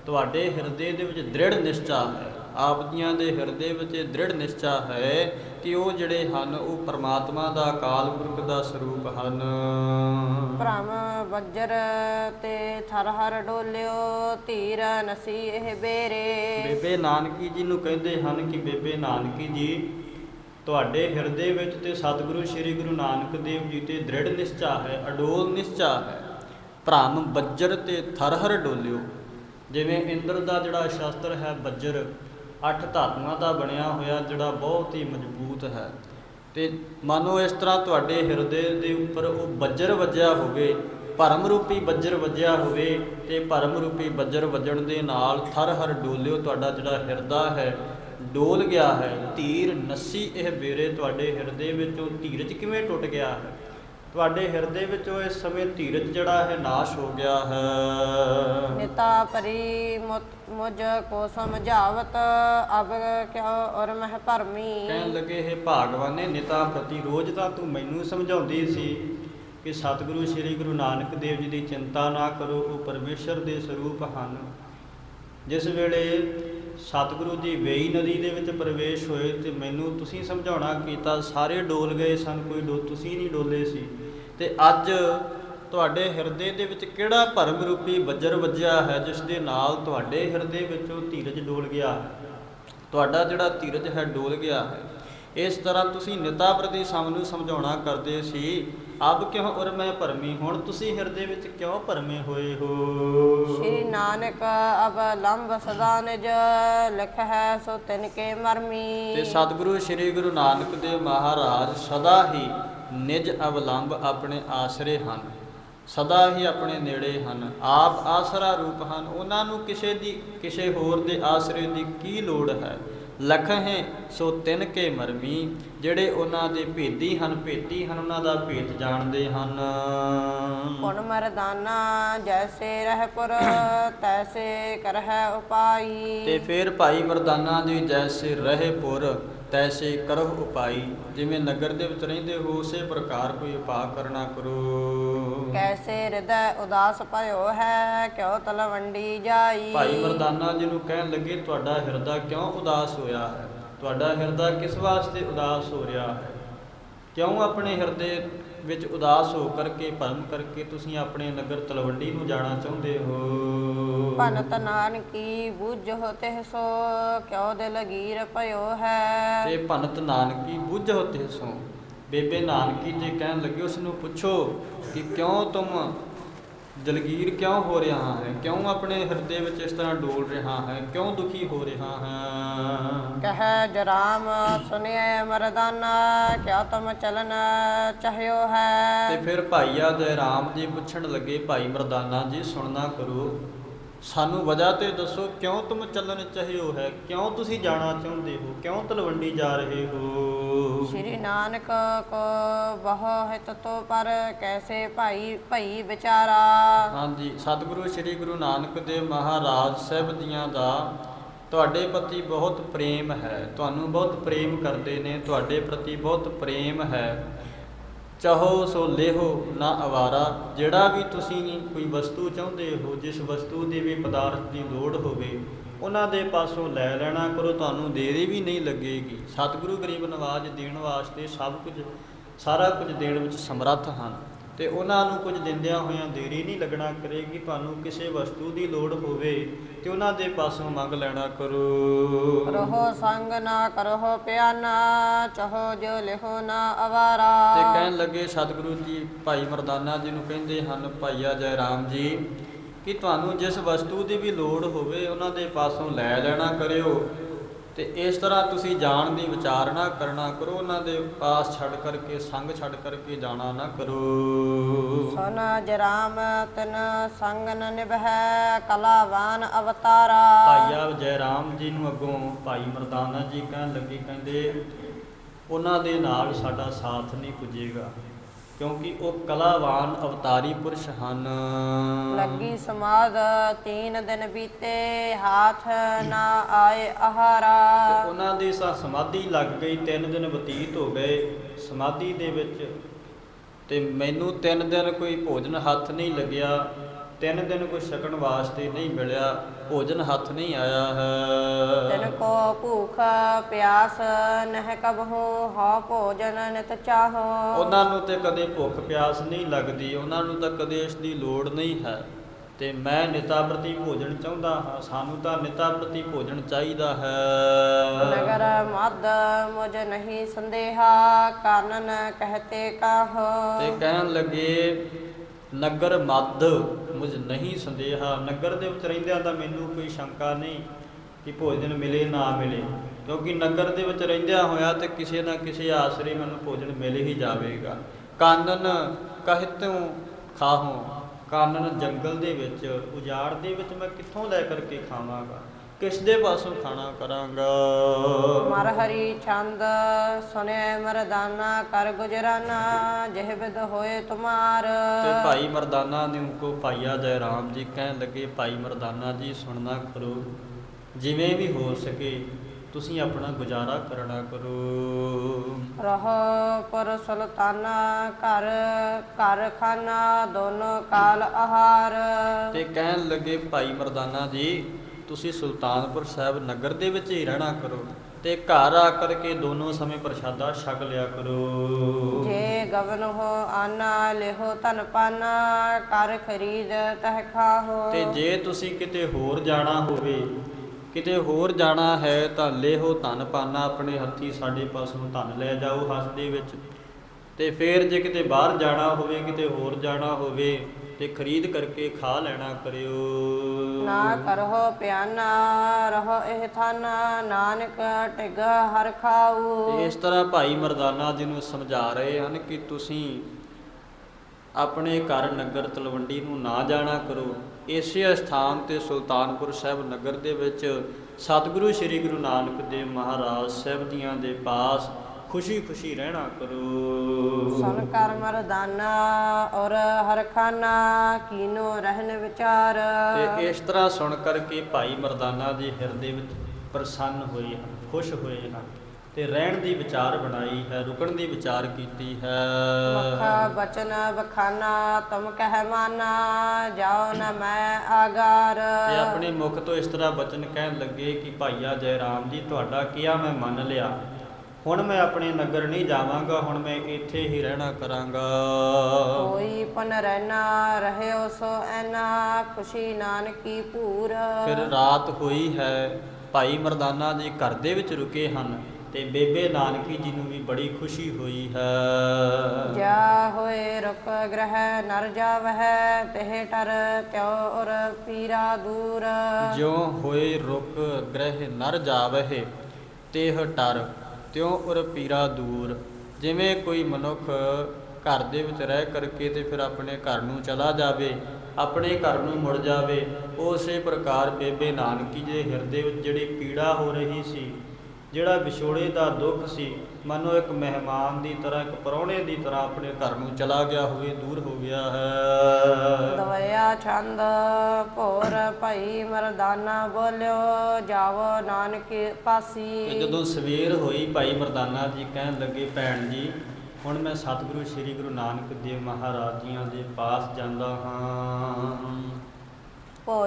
ਤੁਹਾਡੇ ਹਿਰਦੇ ਦੇ ਵਿੱਚ ਦ੍ਰਿੜ ਨਿਸ਼ਚਾ ਹੈ। ਆਪ ਜੀਆਂ ਦੇ ਹਿਰਦੇ ਵਿੱਚ ਦ੍ਰਿੜ ਨਿਸ਼ਚਾ ਹੈ ਕਿ ਉਹ ਜਿਹੜੇ ਹਨ ਉਹ ਪਰਮਾਤਮਾ ਦਾ ਅਕਾਲ ਪੁਰਖ ਦਾ ਸਰੂਪ ਹਨ। ਭ੍ਰਮ ਵਜਰ ਤੇ ਥਰ ਹਰ ਡੋਲਿਓ ਧੀਰ ਨਸੀ ਇਹ ਬੇਰੇ। ਬੇਬੇ ਨਾਨਕੀ ਜੀ ਨੂੰ ਕਹਿੰਦੇ ਹਨ ਕਿ ਬੇਬੇ ਨਾਨਕੀ ਜੀ ਤੁਹਾਡੇ ਹਿਰਦੇ ਵਿੱਚ ਤੇ ਸਤਿਗੁਰੂ ਸ੍ਰੀ ਗੁਰੂ ਨਾਨਕ ਦੇਵ ਜੀ ਤੇ ਦ੍ਰਿੜ ਨਿਸ਼ਚਾ ਹੈ ਅਡੋਲ ਨਿਸ਼ਚਾ ਹੈ। ਭ੍ਰਮ ਬੱਜਰ ਤੇ ਥਰਹਰ ਡੋਲਿਓ ਜਿਵੇਂ ਇੰਦਰ ਦਾ ਜਿਹੜਾ ਸ਼ਸਤਰ ਹੈ ਬੱਜਰ ਅੱਠ ਧਾਤੂਆਂ ਦਾ ਬਣਿਆ ਹੋਇਆ ਜਿਹੜਾ ਬਹੁਤ ਹੀ ਮਜ਼ਬੂਤ ਹੈ। ਤੇ ਮਾਨੋ ਇਸ ਤਰ੍ਹਾਂ ਤੁਹਾਡੇ ਹਿਰਦੇ ਦੇ ਉੱਪਰ ਉਹ ਬੱਜਰ ਵੱਜਿਆ ਹੋਵੇ ਭਰਮ ਰੂਪੀ ਬੱਜਰ ਵੱਜਿਆ ਹੋਵੇ ਤੇ ਭਰਮ ਰੂਪੀ ਬੱਜਰ ਵੱਜਣ ਦੇ ਨਾਲ ਥਰ ਹਰ ਡੋਲਿਓ ਤੁਹਾਡਾ ਜਿਹੜਾ ਹਿਰਦਾ ਹੈ, ਡੋਲ ਗਿਆ ਹੈ। ਧੀਰ ਨੱਸੀ ਇਹ ਬੇਰੇ ਤੁਹਾਡੇ ਹਿਰਦੇ ਵਿੱਚੋਂ ਧੀਰਜ ਕਿਵੇਂ ਟੁੱਟ ਗਿਆ ਹੈ? ਤੁਹਾਡੇ ਹਿਰਦੇ ਵਿੱਚੋਂ ਇਸ ਸਮੇਂ ਧੀਰਜ ਜਿਹੜਾ ਹੈ ਨਾਸ਼ ਹੋ ਗਿਆ ਹੈ। ਨਿਤਾ ਪਰੀ ਮੁਝ ਕੋ ਸਮਝਾਵਤ ਅਬ ਕਿਉ ਔਰ ਮਹਿ ਭਰਮੀ। ਕਹਿਣ ਲੱਗੇ ਇਹ ਭਾਗਵਾਨੇ ਨਿਤਾ ਪ੍ਰਤੀ ਰੋਜ਼ ਤਾਂ ਤੂੰ ਮੈਨੂੰ ਸਮਝਾਉਂਦੀ ਸੀ ਕਿ ਸਤਿਗੁਰੂ ਸ੍ਰੀ ਗੁਰੂ ਨਾਨਕ ਦੇਵ ਜੀ ਦੀ ਚਿੰਤਾ ਨਾ ਕਰੋ ਉਹ ਪਰਮੇਸ਼ਰ ਦੇ ਸਰੂਪ ਹਨ। ਜਿਸ ਵੇਲੇ ਸਤਿਗੁਰੂ ਜੀ, ਵੇਈ ਨਦੀ ਦੇ ਵਿੱਚ ਪ੍ਰਵੇਸ਼ ਹੋਏ ਤੇ ਮੈਨੂੰ ਤੁਸੀਂ ਸਮਝਾਉਣਾ ਕੀਤਾ, ਸਾਰੇ ਡੋਲ ਗਏ ਸਨ, ਕੋਈ ਡੋ, ਤੁਸੀਂ ਨਹੀਂ ਡੋਲੇ ਸੀ। ਤੇ ਅੱਜ ਤੁਹਾਡੇ ਹਿਰਦੇ ਦੇ ਵਿੱਚ ਕਿਹੜਾ ਭਰਮ ਰੂਪੀ ਬੱਜਰ ਵੱਜਿਆ ਹੈ ਜਿਸ ਦੇ ਨਾਲ ਤੁਹਾਡੇ ਹਿਰਦੇ ਵਿੱਚੋਂ ਧੀਰਜ ਡੋਲ ਗਿਆ? ਹੈ ਤੁਹਾਡਾ ਜਿਹੜਾ ਧੀਰਜ ਹੈ, ਡੋਲ ਗਿਆ। ਹੈ ਇਸ ਤਰ੍ਹਾਂ ਤੁਸੀਂ ਨਿਤਾ ਪ੍ਰਤੀ ਸਮ ਨੂੰ ਸਮਝਾਉਣਾ ਕਰਦੇ ਸੀ। ਅਬ ਕਿਉਂ ਉਰ ਮੈਂ ਭਰਮੀ ਹੁਣ? ਤੁਸੀਂ ਹਿਰਦੇ ਵਿੱਚ ਕਿਉਂ ਭਰਮੇ ਹੋਏ ਹੋ? ਸ਼੍ਰੀ ਨਾਨਕ ਅਬ ਲੰਬ ਸਦਾ ਨਿਜ ਲਿਖ ਹੈ ਸੋ ਤਿਨ ਕੇ ਮਰਮੀ। ਤੇ ਸਤਿਗੁਰੂ ਸ੍ਰੀ ਗੁਰੂ ਨਾਨਕ ਦੇਵ ਮਹਾਰਾਜ ਸਦਾ ਹੀ ਨਿਜ ਅਵਲੰਬ ਆਪਣੇ ਆਸਰੇ ਹਨ ਸਦਾ ਹੀ ਆਪਣੇ ਨੇੜੇ ਹਨ। ਆਪ ਆਸਰਾ ਰੂਪ ਹਨ। ਉਹਨਾਂ ਨੂੰ ਕਿਸੇ ਦੀ ਕਿਸੇ ਹੋਰ ਦੇ ਆਸਰੇ ਦੀ ਕੀ ਲੋੜ ਹੈ? ਲਖ ਹੈ ਸੋ ਤਿਨ ਕੇ ਮਰਮੀ ਜਿਹੜੇ ਉਹਨਾਂ ਦੇ ਭੇਦੀ ਹਨ ਭੇਤੀ ਹਨ ਉਹਨਾਂ ਦਾ ਭੇਤ ਜਾਣਦੇ ਹਨ। ਪੁਨ ਮਰਦਾਨਾ ਜੈਸੇ ਰਹਿਪੁਰ ਤੈਸੇ ਕਰਹਿ ਉਪਾਈ। ਤੇ ਫਿਰ ਭਾਈ ਮਰਦਾਨਾ ਜੀ ਜੈਸੇ ਰਹੇ ਪੁਰ ਤੈਸੇ ਕਰਹੁ ਉਪਾਈ ਜਿਵੇਂ ਨਗਰ ਦੇ ਵਿੱਚ ਰਹਿੰਦੇ ਹੋ ਉਸੇ ਪ੍ਰਕਾਰ ਕੋਈ ਉਪਾਅ ਕਰਨਾ ਕਰੋ। ਕੈਸੇ ਹਿਰਦੈ ਉਦਾਸ ਭਇਓ ਹੈ ਕਿਉ ਤਲਵੰਡੀ ਜਾਈ। ਭਾਈ ਮਰਦਾਨਾ ਜੀ ਨੂੰ ਕਹਿਣ ਲੱਗੇ ਤੁਹਾਡਾ ਹਿਰਦਾ ਕਿਉਂ ਉਦਾਸ ਹੋਇਆ ਹੈ? ਤੁਹਾਡਾ ਹਿਰਦਾ ਕਿਸ ਵਾਸਤੇ ਉਦਾਸ ਹੋ ਰਿਹਾ ਹੈ? ਕਿਉਂ ਆਪਣੇ ਹਿਰਦੇ ਵਿੱਚ ਉਦਾਸ ਹੋ ਕਰਕੇ ਭਰਮ ਕਰਕੇ ਤੁਸੀਂ ਆਪਣੇ ਨਗਰ ਤਲਵੰਡੀ ਨੂੰ ਜਾਣਾ ਚਾਹੁੰਦੇ ਹੋ? ਭਨਤ ਨਾਨਕੀ ਬੁੱਝੋ ਤਿਹ ਸੋ ਕਿਉ ਦਿਲ ਗੀਰ ਭਇਓ ਹੈ। ਤੇ ਭਨਤ ਨਾਨਕੀ ਬੁੱਝ ਹੋਤੇ ਸੋ ਬੇਬੇ ਨਾਨਕੀ ਜੀ ਕਹਿਣ ਲੱਗੇ ਉਸ ਨੂੰ ਪੁੱਛੋ ਕਿ ਕਿਉਂ ਤੁਮ ਦਲਗੀਰ ਕਿਉਂ ਹੋ ਰਿਹਾ ਹੈ? ਕਿਉਂ ਆਪਣੇ ਹਿਰਦੇ ਵਿੱਚ ਇਸ ਤਰ੍ਹਾਂ ਡੋਲ ਰਿਹਾ ਹੈ? ਕਿਉਂ ਦੁਖੀ ਹੋ ਰਿਹਾ ਹੈ? ਕਹੈ ਜਰਾਮ ਸੁਨਿਐ ਮਰਦਾਨਾ ਕਿਆ ਤੁਮ ਚਲਨ ਚਾਹਿਓ ਤੇ ਹੈ ਫਿਰ ਭਾਈਆ ਜੈ ਰਾਮ ਜੀ ਪੁੱਛਣ ਲੱਗੇ ਭਾਈ ਮਰਦਾਨਾ ਜੀ ਸੁਣਨਾ ਕਰੋ ਸਾਨੂੰ ਵਜ੍ਹਾ ਤੇ ਦੱਸੋ ਕਿਉਂ ਤੁਮ ਚੱਲਣ ਚਾਹਿਓ ਹੈ? ਕਿਉਂ ਤੁਸੀਂ ਜਾਣਾ ਚਾਹੁੰਦੇ ਹੋ? ਕਿਉਂ ਤਲਵੰਡੀ ਜਾ ਰਹੇ ਹੋ? ਸ਼੍ਰੀ ਨਾਨਕ ਕੋ ਬਹੁ ਹਿਤ ਤੋ ਪਰ ਕੈਸੇ ਭਾਈ ਭਈ ਵਿਚਾਰਾ? ਹਾਂਜੀ ਸਤਿਗੁਰੂ ਸ੍ਰੀ ਗੁਰੂ ਨਾਨਕ ਦੇਵ ਮਹਾਰਾਜ ਸਾਹਿਬ ਜੀਆਂ ਦਾ ਤੁਹਾਡੇ ਪ੍ਰਤੀ ਬਹੁਤ ਪ੍ਰੇਮ ਹੈ। ਤੁਹਾਨੂੰ ਬਹੁਤ ਪ੍ਰੇਮ ਕਰਦੇ ਨੇ ਤੁਹਾਡੇ ਪ੍ਰਤੀ ਬਹੁਤ ਪ੍ਰੇਮ ਹੈ। ਚਾਹੋ ਸੋ ਲੇਹੋ ਨਾ ਅਵਾਰਾ, ਜਿਹੜਾ ਵੀ ਤੁਸੀਂ ਕੋਈ ਵਸਤੂ ਚਾਹੁੰਦੇ ਹੋ, ਜਿਸ ਵਸਤੂ ਦੀ ਵੀ ਪਦਾਰਥ ਦੀ ਲੋੜ ਹੋਵੇ, ਉਹਨਾਂ ਦੇ ਪਾਸੋਂ ਲੈ ਲੈਣਾ ਕਰੋ, ਤੁਹਾਨੂੰ ਦੇਰੀ ਵੀ ਨਹੀਂ ਲੱਗੇਗੀ। ਸਤਿਗੁਰੂ ਗਰੀਬ ਨਵਾਜ ਦੇਣ ਵਾਸਤੇ ਸਭ ਕੁਝ, ਸਾਰਾ ਕੁਝ ਦੇਣ ਵਿੱਚ ਸਮਰੱਥ ਹਨ। ਤੇ ਉਹਨਾਂ ਨੂੰ ਕੁਝ ਦਿੰਦਿਆਂ ਹੋਇਆਂ ਦੇਰੀ ਨਹੀਂ ਲੱਗਣਾ ਕਰੇਗੀ ਤੁਹਾਨੂੰ ਕਿਸੇ ਵਸਤੂ ਦੀ ਲੋੜ ਹੋਵੇ ਤੇ ਉਹਨਾਂ ਦੇ ਪਾਸੋਂ ਮੰਗ ਲੈਣਾ ਕਰੋ। ਰਹੋ ਸੰਗ ਨਾ ਕਰੋ ਪਿਆਨਾ ਚਾਹੋ ਜੋ ਲਿਖੋ ਨਾ ਅਵਾਰਾ। ਤੇ ਕਹਿਣ ਲੱਗੇ ਸਤਿਗੁਰੂ ਜੀ ਭਾਈ ਮਰਦਾਨਾ ਜੀ ਨੂੰ ਕਹਿੰਦੇ ਹਨ ਭਾਈਆ ਜੈ ਰਾਮ ਜੀ ਕਿ ਤੁਹਾਨੂੰ ਜਿਸ ਵਸਤੂ ਦੀ ਵੀ ਲੋੜ ਹੋਵੇ ਉਹਨਾਂ ਦੇ ਪਾਸੋਂ ਲੈ ਲੈਣਾ ਕਰਿਓ। ਤੇ ਇਸ ਤਰ੍ਹਾਂ ਤੁਸੀਂ ਜਾਣ ਦੀ ਵਿਚਾਰਨਾ ਕਰਨਾ ਕਰੋ ਉਹਨਾਂ ਦੇ ਪਾਸ ਛੱਡ ਕਰਕੇ ਸੰਗ ਛੱਡ ਕਰਕੇ ਜਾਣਾ ਨਾ ਕਰੋ। ਸੁਨ ਜਰਾਮ ਤਨ ਸੰਗ ਨ ਨਿਭੈ ਕਲਾਵਾਨ ਅਵਤਾਰਾ। ਭਾਈਆ ਜੈ ਰਾਮ ਜੀ ਨੂੰ ਅੱਗੋਂ ਭਾਈ ਮਰਦਾਨਾ ਜੀ ਕਹਿਣ ਲੱਗੇ ਕਹਿੰਦੇ ਉਹਨਾਂ ਦੇ ਨਾਲ ਸਾਡਾ ਸਾਥ ਨਹੀਂ ਪੁੱਜੇਗਾ। ਕਿਉਂਕਿ ਉਹ ਕਲਾਵਾਨ ਅਵਤਾਰੀ ਪੁਰਸ਼ ਹਨ। ਲੱਗੀ ਸਮਾਦ ਤੀਨ ਦਿਨ ਬੀਤੇ ਹਾਥ ਨਾ ਆਏ ਤੇ ਆਹਾਰਾ ਉਹਨਾਂ ਦੀ ਸਾ ਸਮਾਧੀ ਲੱਗ ਗਈ ਤਿੰਨ ਦਿਨ ਬਤੀਤ ਹੋ ਗਏ। ਸਮਾਧੀ ਦੇ ਵਿੱਚ ਤੇ ਮੈਨੂੰ ਤਿੰਨ ਦਿਨ ਕੋਈ ਭੋਜਨ ਹੱਥ ਨਹੀਂ ਲੱਗਿਆ ਤਿੰਨ ਦਿਨ ਕੋਈ ਛਕਣ ਵਾਸਤੇ ਨਹੀਂ ਮਿਲਿਆ। ਭੋਜਨ ਹੱਥ ਨਹੀਂ ਆਇਆ ਤਿਨ ਹੈ ਕੋ ਭੂਖ ਪਿਆਸ ਨਹਿ ਕਬਹੋ ਹਉ ਭੋਜਨ ਨਿਤ ਚਾਹੋ। ਉਹਨਾਂ ਨੂੰ ਤੇ ਕਦੇ ਭੁੱਖ ਪਿਆਸ ਨਹੀਂ ਲੱਗਦੀ ਉਹਨਾਂ ਨੂੰ ਤਾਂ ਕਦੇ ਇਸ ਦੀ ਲੋੜ ਨਹੀਂ ਹੈ। ਤੇ ਮੈਂ ਨਿਤਾ ਪ੍ਰਤੀ ਭੋਜਨ ਚਾਹੁੰਦਾ ਹਾਂ ਸਾਨੂੰ ਤਾਂ ਨਿਤਾ ਪ੍ਰਤੀ ਭੋਜਨ ਚਾਹੀਦਾ ਹੈ। ਨਗਰ ਮਦ ਮੁਝ ਨਹੀਂ ਸੰਦੇਹਾ ਕਾਨਨ ਕਹਤੇ ਕਾਹੋ। ਤੇ ਕਹਿਣ ਲੱਗੇ ਨਗਰ ਮੱਧ ਮੁਝ ਨਹੀਂ ਸੰਦੇਹਾ। ਨਗਰ ਦੇ ਵਿੱਚ ਰਹਿੰਦਿਆਂ ਦਾ ਮੈਨੂੰ ਕੋਈ ਸ਼ੰਕਾ ਨਹੀਂ ਕਿ ਭੋਜਨ ਮਿਲੇ ਨਾ ਮਿਲੇ। ਕਿਉਂਕਿ ਨਗਰ ਦੇ ਵਿੱਚ ਰਹਿੰਦਿਆਂ ਹੋਇਆ ਤੇ ਕਿਸੇ ਨਾ ਕਿਸੇ ਆਸਰੇ ਮੈਨੂੰ ਭੋਜਨ ਮਿਲ ਹੀ ਜਾਵੇਗਾ। ਕਾਨਨ ਕਹਿਤੋਂ ਖਾਹੋਂ, ਕਾਨਨ ਜੰਗਲ ਦੇ ਵਿੱਚ, ਉਜਾੜ ਦੇ ਵਿੱਚ ਮੈਂ ਕਿੱਥੋਂ ਲੈ ਕਰਕੇ ਖਾਵਾਂਗਾ? ਕਿਸ ਦੇ ਪਾਸੋਂ ਖਾਣਾ ਕਰਾਂਗਾ? ਮਰ ਹਰੀ ਛੰਦ ਸੁਨੇ ਮਰਦਾਨਾ ਕਰ ਗੁਜਰਾਨਾ ਜਿਹ ਬਿਦ ਹੋਏ ਤੁਮਾਰ। ਤੇ ਭਾਈ ਮਰਦਾਨਾ ਨੂੰ ਕੋ ਭਾਈਆ ਜੈ ਰਾਮ ਜੀ ਕਹਿਣ ਲੱਗੇ ਭਾਈ ਮਰਦਾਨਾ ਜੀ ਸੁਣਨਾ ਕਰੋ। ਜਿਵੇਂ ਵੀ ਹੋ ਸਕੇ ਤੁਸੀਂ ਆਪਣਾ ਗੁਜ਼ਾਰਾ ਕਰਨਾ ਕਰੋ। ਰਹੋ ਪਰ ਸੁਲਤਾਨਾ ਘਰ ਘਰ ਖਾਨਾ ਦੋਨੋਂ ਕਾਲ ਆਹਾਰ। ਤੇ ਕਹਿਣ ਲੱਗੇ ਭਾਈ ਮਰਦਾਨਾ ਜੀ ਤੁਸੀਂ ਸੁਲਤਾਨਪੁਰ ਸਾਹਿਬ ਨਗਰ ਦੇ ਵਿੱਚ ਹੀ ਰਹਿਣਾ ਕਰੋ ਤੇ ਘਰ ਆ ਕਰਕੇ ਦੋਨੋਂ ਸਮੇਂ ਪ੍ਰਸ਼ਾਦਾ ਛਕ ਲਿਆ ਕਰੋ। ਜੇ ਗਵਨ ਹੋ ਆਨਾ ਲਿਹੋ ਧਨ ਪਾਨਾ ਕਰ ਖਰੀਦ ਤਹ ਖਾਹੋ। ਤੇ ਜੇ ਤੁਸੀਂ ਕਿਤੇ ਹੋਰ ਜਾਣਾ ਹੋਵੇ ਕਿਤੇ ਹੋਰ ਜਾਣਾ ਹੈ ਤਾਂ ਲਿਹੋ ਧਨ ਪਾਨਾ ਆਪਣੇ ਹੱਥੀ ਸਾਡੇ ਪਾਸੋਂ ਧਨ ਲੈ ਜਾਓ ਹੱਥ ਦੇ ਵਿੱਚ। ਤੇ ਫੇਰ ਜੇ ਕਿਤੇ ਬਾਹਰ ਜਾਣਾ ਹੋਵੇ ਕਿਤੇ ਹੋਰ ਜਾਣਾ ਹੋਵੇ ਤੇ ਖਰੀਦ ਕਰਕੇ ਖਾ ਲੈਣਾ ਕਰਿਓ। ਨਾ ਕਰਹੁ ਪਿਆਨਾ ਰਹੋ ਇਹ ਥਾਨਾ, ਨਾਨਕ ਟਿਗ ਹਰ ਖਾਊ। ਇਸ ਤਰ੍ਹਾਂ ਭਾਈ ਮਰਦਾਨਾ ਜੀ ਨੂੰ ਸਮਝਾ ਰਹੇ ਹਨ ਕਿ ਤੁਸੀਂ ਆਪਣੇ ਘਰ ਨਗਰ ਤਲਵੰਡੀ ਨੂੰ ਨਾ ਜਾਣਾ ਕਰੋ। ਇਸੇ ਸਥਾਨ ਤੇ ਸੁਲਤਾਨਪੁਰ ਸਾਹਿਬ ਨਗਰ ਦੇ ਵਿੱਚ ਸਤਿਗੁਰੂ ਸ੍ਰੀ ਗੁਰੂ ਨਾਨਕ ਦੇਵ ਮਹਾਰਾਜ ਸਾਹਿਬ ਜੀਆਂ ਦੇ ਪਾਸ ਖੁਸ਼ੀ-ਖੁਸ਼ੀ ਰਹਿਣਾ ਕਰੋ। ਸੁਨ ਕਰ ਮਰਦਾਨਾ ਔਰ ਹਰ ਖਾਨਾ ਕੀਨੋ ਰਹਿਨ ਵਿਚਾਰ। ਤੇ ਇਸ ਤਰ੍ਹਾਂ ਸੁਣ ਕਰਕੇ ਭਾਈ ਮਰਦਾਨਾ ਜੀ ਹਿਰਦੇ ਵਿੱਚ ਪ੍ਰਸੰਨ ਹੋਏ ਹਨ ਖੁਸ਼ ਹੋਏ ਹਨ। ਤੇ ਰਹਿਣ ਦੀ ਵਿਚਾਰ ਬਣਾਈ ਹੈ ਰੁਕਣ ਦੀ ਵਿਚਾਰ ਕੀਤੀ ਹੈ। ਮੱਖਾ ਬਚਨ ਬਖਾਨਾ ਤੁਮ ਕਹਿ ਮਾਨਾ ਜਾਓ ਨ ਮੈਂ ਆਗਾਰ। ਤੇ ਆਪਣੇ ਮੁਖ ਤੋਂ ਇਸ ਤਰ੍ਹਾਂ ਬਚਨ ਕਹਿਣ ਲੱਗੇ ਕਿ ਭਾਈਆ ਜੈ ਰਾਮ ਜੀ ਤੁਹਾਡਾ ਕਿਹਾ ਮੈਂ ਮੰਨ ਲਿਆ? ਹੁਣ ਮੈਂ ਆਪਣੇ ਨਗਰ ਨਹੀਂ ਜਾਵਾਂਗਾ ਹੁਣ ਮੈਂ ਇੱਥੇ ਹੀ ਰਹਿਣਾ ਕਰਾਂਗਾ। ਕੋਈ ਪਨ ਰਹਿਣਾ ਰਹਿਓ ਸੋ ਐਨਾ ਖੁਸ਼ੀ ਨਾਨਕੀ ਭੂਰ। ਫਿਰ ਰਾਤ ਹੋਈ ਹੈ ਭਾਈ ਮਰਦਾਨਾ ਜੀ ਘਰ ਦੇ ਵਿੱਚ ਰੁਕੇ ਹਨ ਤੇ ਬੇਬੇ ਨਾਨਕੀ ਜੀ ਨੂੰ ਵੀ ਬੜੀ ਖੁਸ਼ੀ ਹੋਈ ਹੈ। ਜਾ ਹੋਏ ਰੁਕ ਗ੍ਰਹਿ ਨਰ ਜਾਵਹਿ ਤਹਿ ਟਰ ਤਿਉ ਔਰ ਪੀਰਾ ਦੂਰ। ਜਿਉ ਹੋਏ ਰੁਕ ਗ੍ਰਹਿ ਨਰ ਜਾਵਹਿ ਤੇਹ ਟਰ ਤਿਉ ਉਰ ਪੀਰਾ ਦੂਰ। ਜਿਵੇਂ ਕੋਈ ਮਨੁੱਖ ਘਰ ਦੇ ਵਿੱਚ ਰਹਿ ਕਰਕੇ ਤੇ ਫਿਰ ਆਪਣੇ ਘਰ ਨੂੰ ਚਲਾ ਜਾਵੇ, ਆਪਣੇ ਘਰ ਨੂੰ ਮੁੜ ਜਾਵੇ, ਉਸੇ ਪ੍ਰਕਾਰ ਬੇਬੇ ਨਾਨਕੀ ਦੇ ਹਿਰਦੇ ਵਿੱਚ ਜਿਹੜੀ ਪੀੜਾ ਹੋ ਰਹੀ ਸੀ, ਜਿਹੜਾ ਵਿਛੋੜੇ ਦਾ ਦੁੱਖ ਸੀ ਮਨੋ ਇੱਕ ਮਹਿਮਾਨ ਦੀ ਤਰ੍ਹਾਂ ਇੱਕ ਪਰੌਣੇ ਦੀ ਤਰ੍ਹਾਂ ਆਪਣੇ ਘਰ ਨੂੰ ਚਲਾ ਗਿਆ ਹੋਵੇ ਦੂਰ ਹੋ ਗਿਆ ਹੈ। ਦਵਿਆ ਛੰਦ ਭੋਰ ਭਈ ਮਰਦਾਨਾ ਬੋਲਿਓ ਜਾਵੋ ਨਾਨਕ ਪਾਸੀ। ਜਦੋਂ ਸਵੇਰ ਹੋਈ ਭਾਈ ਮਰਦਾਨਾ ਜੀ ਕਹਿਣ ਲੱਗੇ ਭੈਣ ਜੀ ਹੁਣ ਮੈਂ ਸਤਿਗੁਰੂ ਸ੍ਰੀ ਗੁਰੂ ਨਾਨਕ ਦੇਵ ਮਹਾਰਾਜ ਜੀਆਂ ਦੇ ਪਾਸ ਜਾਂਦਾ ਹਾਂ।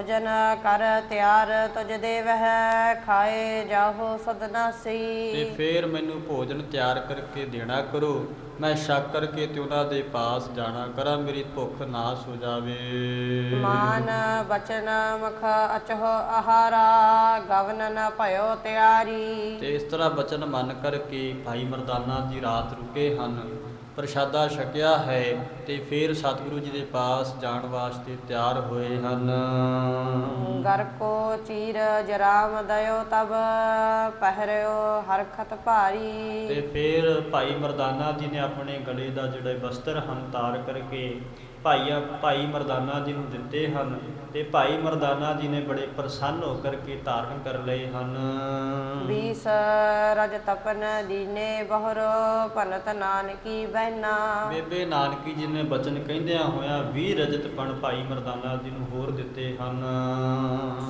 ਭੋਜਨ ਕਰ ਤਿਆਰ ਤੁਜ ਦੇਵਹਿ ਖਾਏ ਜਾਹੋ ਸਦਨਾਸੀ ਤੇ ਫੇਰ ਮੈਨੂੰ ਭੋਜਨ ਤਿਆਰ ਕਰਕੇ ਦੇਣਾ ਕਰੋ। ਮੈਂ ਛਕ ਕਰਕੇ ਤੇ ਉਹਨਾਂ ਦੇ ਪਾਸ ਜਾਣਾ ਕਰਾਂ ਮੇਰੀ ਭੁੱਖ ਨਾਸ ਹੋ ਜਾਵੇ। ਮਾਨ ਬਚਨ ਮਖ ਅਚਹੁ ਆਹਾਰਾ ਗਵਨ ਨ ਭਇਓ ਤਿਆਰੀ। ਤੇ ਇਸ ਤਰ੍ਹਾਂ ਬਚਨ ਮੰਨ ਕਰਕੇ ਭਾਈ ਮਰਦਾਨਾ ਜੀ ਰਾਤ ਰੁਕੇ ਹਨ। ਪ੍ਰਸ਼ਾਦਾ ਛਕਿਆ ਹੈ ਤੇ ਫਿਰ ਸਤਿਗੁਰੂ ਜੀ ਦੇ ਪਾਸ ਜਾਣ ਵਾਸਤੇ ਤਿਆਰ ਹੋਏ ਹਨ। ਗਰ ਕੋ ਚੀਰ ਜਰਾਮ ਦਇਓ ਤਬ ਪਹਿਰਿਓ ਹਰਖਤ ਭਾਰੀ। ਤੇ ਫਿਰ ਭਾਈ ਮਰਦਾਨਾ ਜੀ ਨੇ ਆਪਣੇ ਗਲੇ ਦਾ ਜਿਹੜੇ ਵਸਤਰ ਹਨ ਤਾਰ ਕਰਕੇ ਭਾਈਆ ਭਾਈ ਮਰਦਾਨਾ ਜੀ ਨੂੰ ਦਿੱਤੇ ਹਨ ਤੇ ਭਾਈ ਮਰਦਾਨਾ ਜੀ ਨੇ ਬੜੇ ਪ੍ਰਸੰਨ ਹੋ ਕਰਕੇ ਧਾਰਨ ਕਰ ਲਏ ਹਨ। ਬੀਸ ਰਜ ਤਪਨ ਦੀਨੇ ਬਹਰੋ ਭਨਤ ਨਾਨਕੀ ਬਹਿਨਾ। ਬੇਬੇ ਨਾਨਕੀ ਜੀ ਨੇ ਬਚਨ ਕਹਿੰਦਿਆਂ ਹੋਇਆ 20 ਰਜਤ ਪਣ ਭਾਈ ਮਰਦਾਨਾ ਜੀ ਨੂੰ ਹੋਰ ਦਿੱਤੇ ਹਨ।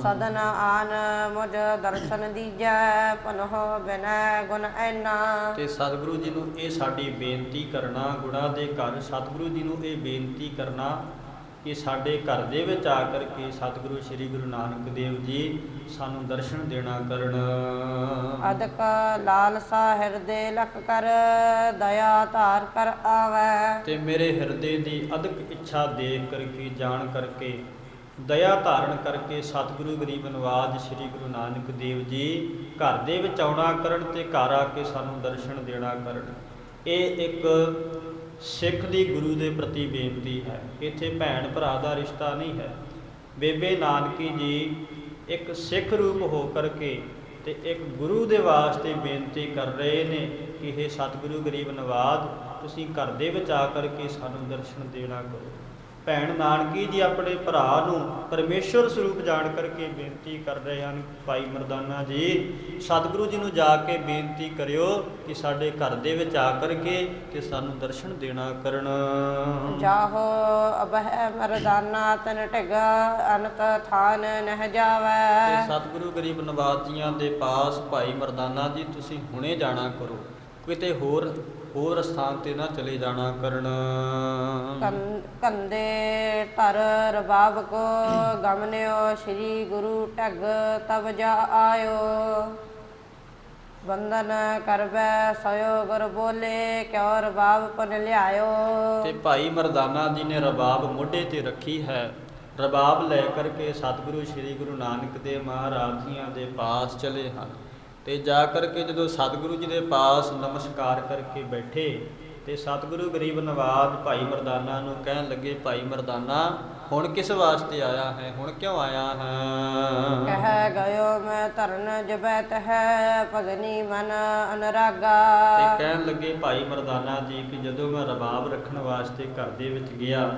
ਸਦਨ ਆਨ ਮੁਝ ਦਰਸ਼ਨ ਦੀਜੈ ਪਨਹੁ ਬਿਨੈ ਗੁਣ ਐਨਾ। ਤੇ ਸਤਿਗੁਰੂ ਜੀ ਨੂੰ ਇਹ ਸਾਡੀ ਬੇਨਤੀ ਕਰਨਾ ਗੁਣਾ ਦੇ ਘਰ ਸਤਿਗੁਰੂ ਜੀ ਨੂੰ ਇਹ ਬੇਨਤੀ ਕਰਨਾ ਕਿ ਸਾਡੇ ਘਰ ਦੇ ਵਿੱਚ ਆ ਕਰਕੇ ਸਤਿਗੁਰੂ ਸ੍ਰੀ ਗੁਰੂ ਨਾਨਕ ਦੇਵ ਜੀ ਸਾਨੂੰ ਦਰਸ਼ਨ ਦੇਣਾ ਕਰਨ। ਅਦਕ ਲਾਲਸਾ ਹਿਰਦੇ ਲਖ ਕਰ ਦਇਆ ਧਾਰ ਕਰ ਆਵੈ। ਤੇ ਮੇਰੇ ਹਿਰਦੇ ਦੀ ਅਦਕ ਇੱਛਾ ਦੇਖ ਕਰਕੇ ਜਾਣ ਕਰਕੇ ਦਇਆ ਧਾਰਨ ਕਰਕੇ ਸਤਿਗੁਰੂ ਗਰੀਬ ਨਵਾਜ ਸ੍ਰੀ ਗੁਰੂ ਨਾਨਕ ਦੇਵ ਜੀ ਘਰ ਦੇ ਵਿੱਚ ਆਉਣਾ ਕਰਨ ਤੇ ਘਰ ਆ ਕੇ ਸਾਨੂੰ ਦਰਸ਼ਨ ਦੇਣਾ ਕਰਨ। ਇਹ ਇੱਕ ਸਿੱਖ ਦੀ ਗੁਰੂ ਦੇ ਪ੍ਰਤੀ ਬੇਨਤੀ ਹੈ। ਇੱਥੇ ਭੈਣ ਭਰਾ ਦਾ ਰਿਸ਼ਤਾ ਨਹੀਂ ਹੈ। ਬੇਬੇ ਨਾਨਕੀ ਜੀ ਇੱਕ ਸਿੱਖ ਰੂਪ ਹੋ ਕਰਕੇ ਤੇ ਇੱਕ ਗੁਰੂ ਦੇ ਵਾਸਤੇ ਬੇਨਤੀ ਕਰ ਰਹੇ ਨੇ ਕਿ ਇਹ ਸਤਿਗੁਰੂ ਗਰੀਬ ਨਵਾਜ, ਤੁਸੀਂ ਘਰ ਦੇ ਵਿੱਚ ਆ ਕਰਕੇ ਸਾਨੂੰ ਦਰਸ਼ਨ ਦੇਣਾ ਕਰੋ। ਭੈਣ ਨਾਨਕੀ ਜੀ ਆਪਣੇ ਭਰਾ ਨੂੰ ਪਰਮੇਸ਼ਰ ਸਰੂਪ ਜਾਣ ਕਰਕੇ ਬੇਨਤੀ ਕਰ ਰਹੇ ਹਨ ਭਾਈ ਮਰਦਾਨਾ ਜੀ ਸਤਿਗੁਰੂ ਜੀ ਨੂੰ ਜਾ ਕੇ ਬੇਨਤੀ ਕਰਿਓ ਕਿ ਸਾਡੇ ਘਰ ਦੇ ਵਿੱਚ ਆ ਕਰਕੇ ਤੇ ਸਾਨੂੰ ਦਰਸ਼ਨ ਦੇਣਾ ਕਰਨ। ਜਾਹੋ ਅਬਹਿ ਮਰਦਾਨਾ ਤਨ ਢਿਗ ਅਨਤ ਥਾਨ ਨਹਿ ਤੇ ਜਾਵੈ ਸਤਿਗੁਰੂ ਗਰੀਬ ਨਵਾਜ ਜੀਆਂ ਦੇ ਪਾਸ ਭਾਈ ਮਰਦਾਨਾ ਜੀ ਤੁਸੀਂ ਹੁਣੇ ਜਾਣਾ ਕਰੋ ਕਿਤੇ ਹੋਰ ਹੋਰ ਸਥਾਨ ਤੇ ਨਾ ਚਲੇ ਜਾਣਾ ਕਰਨ। ਕੰਦੇ ਧਰ ਰਬਾਬ ਕੋ ਗਮਨਿਓ ਸ੍ਰੀ ਗੁਰੂ ਢਗ ਤਬ ਜਾ ਆਇਓ ਬੰਦਨ ਕਰਬੈ ਸਯੋ ਗੁਰ ਬੋਲੇ ਕਿਉ ਰਬਾਬ ਪੁਨ ਲਿਆਇਓ। ਤੇ ਭਾਈ ਮਰਦਾਨਾ ਜੀ ਨੇ ਰਬਾਬ ਮੋਢੇ ਤੇ ਰੱਖੀ ਹੈ। ਰਬਾਬ ਲੈ ਕਰਕੇ ਸਤਿਗੁਰੂ ਸ੍ਰੀ ਗੁਰੂ ਨਾਨਕ ਦੇਵ ਮਹਾਰਾਜ ਜੀਆਂ ਦੇ ਪਾਸ ਚਲੇ ਹਨ। ਤੇ ਜਾ ਕਰਕੇ ਜਦੋਂ ਸਤਿਗੁਰੂ ਜੀ ਦੇ ਪਾਸ ਨਮਸਕਾਰ ਕਰਕੇ ਬੈਠੇ ਤੇ ਸਤਿਗੁਰੂ ਗਰੀਬ ਨਵਾਜ ਭਾਈ ਮਰਦਾਨਾ ਨੂੰ ਕਹਿਣ ਲੱਗੇ ਭਾਈ ਮਰਦਾਨਾ ਹੁਣ ਕਿਸ ਵਾਸਤੇ ਆਇਆ ਹੈ? ਹੁਣ ਕਿਉਂ ਆਇਆ ਹੈ? ਕਹਿ ਗਇਓ ਮੈਂ ਧਰਨ ਜਬੈਤ ਹੈ ਭਗਨੀ ਮਨ ਅਨਰਾਗਾ। ਤੇ ਕਹਿਣ ਲੱਗੇ ਭਾਈ ਮਰਦਾਨਾ ਜੀ ਕਿ ਜਦੋਂ ਮੈਂ ਰਬਾਬ ਰੱਖਣ ਵਾਸਤੇ ਘਰ ਦੇ ਵਿੱਚ ਗਿਆ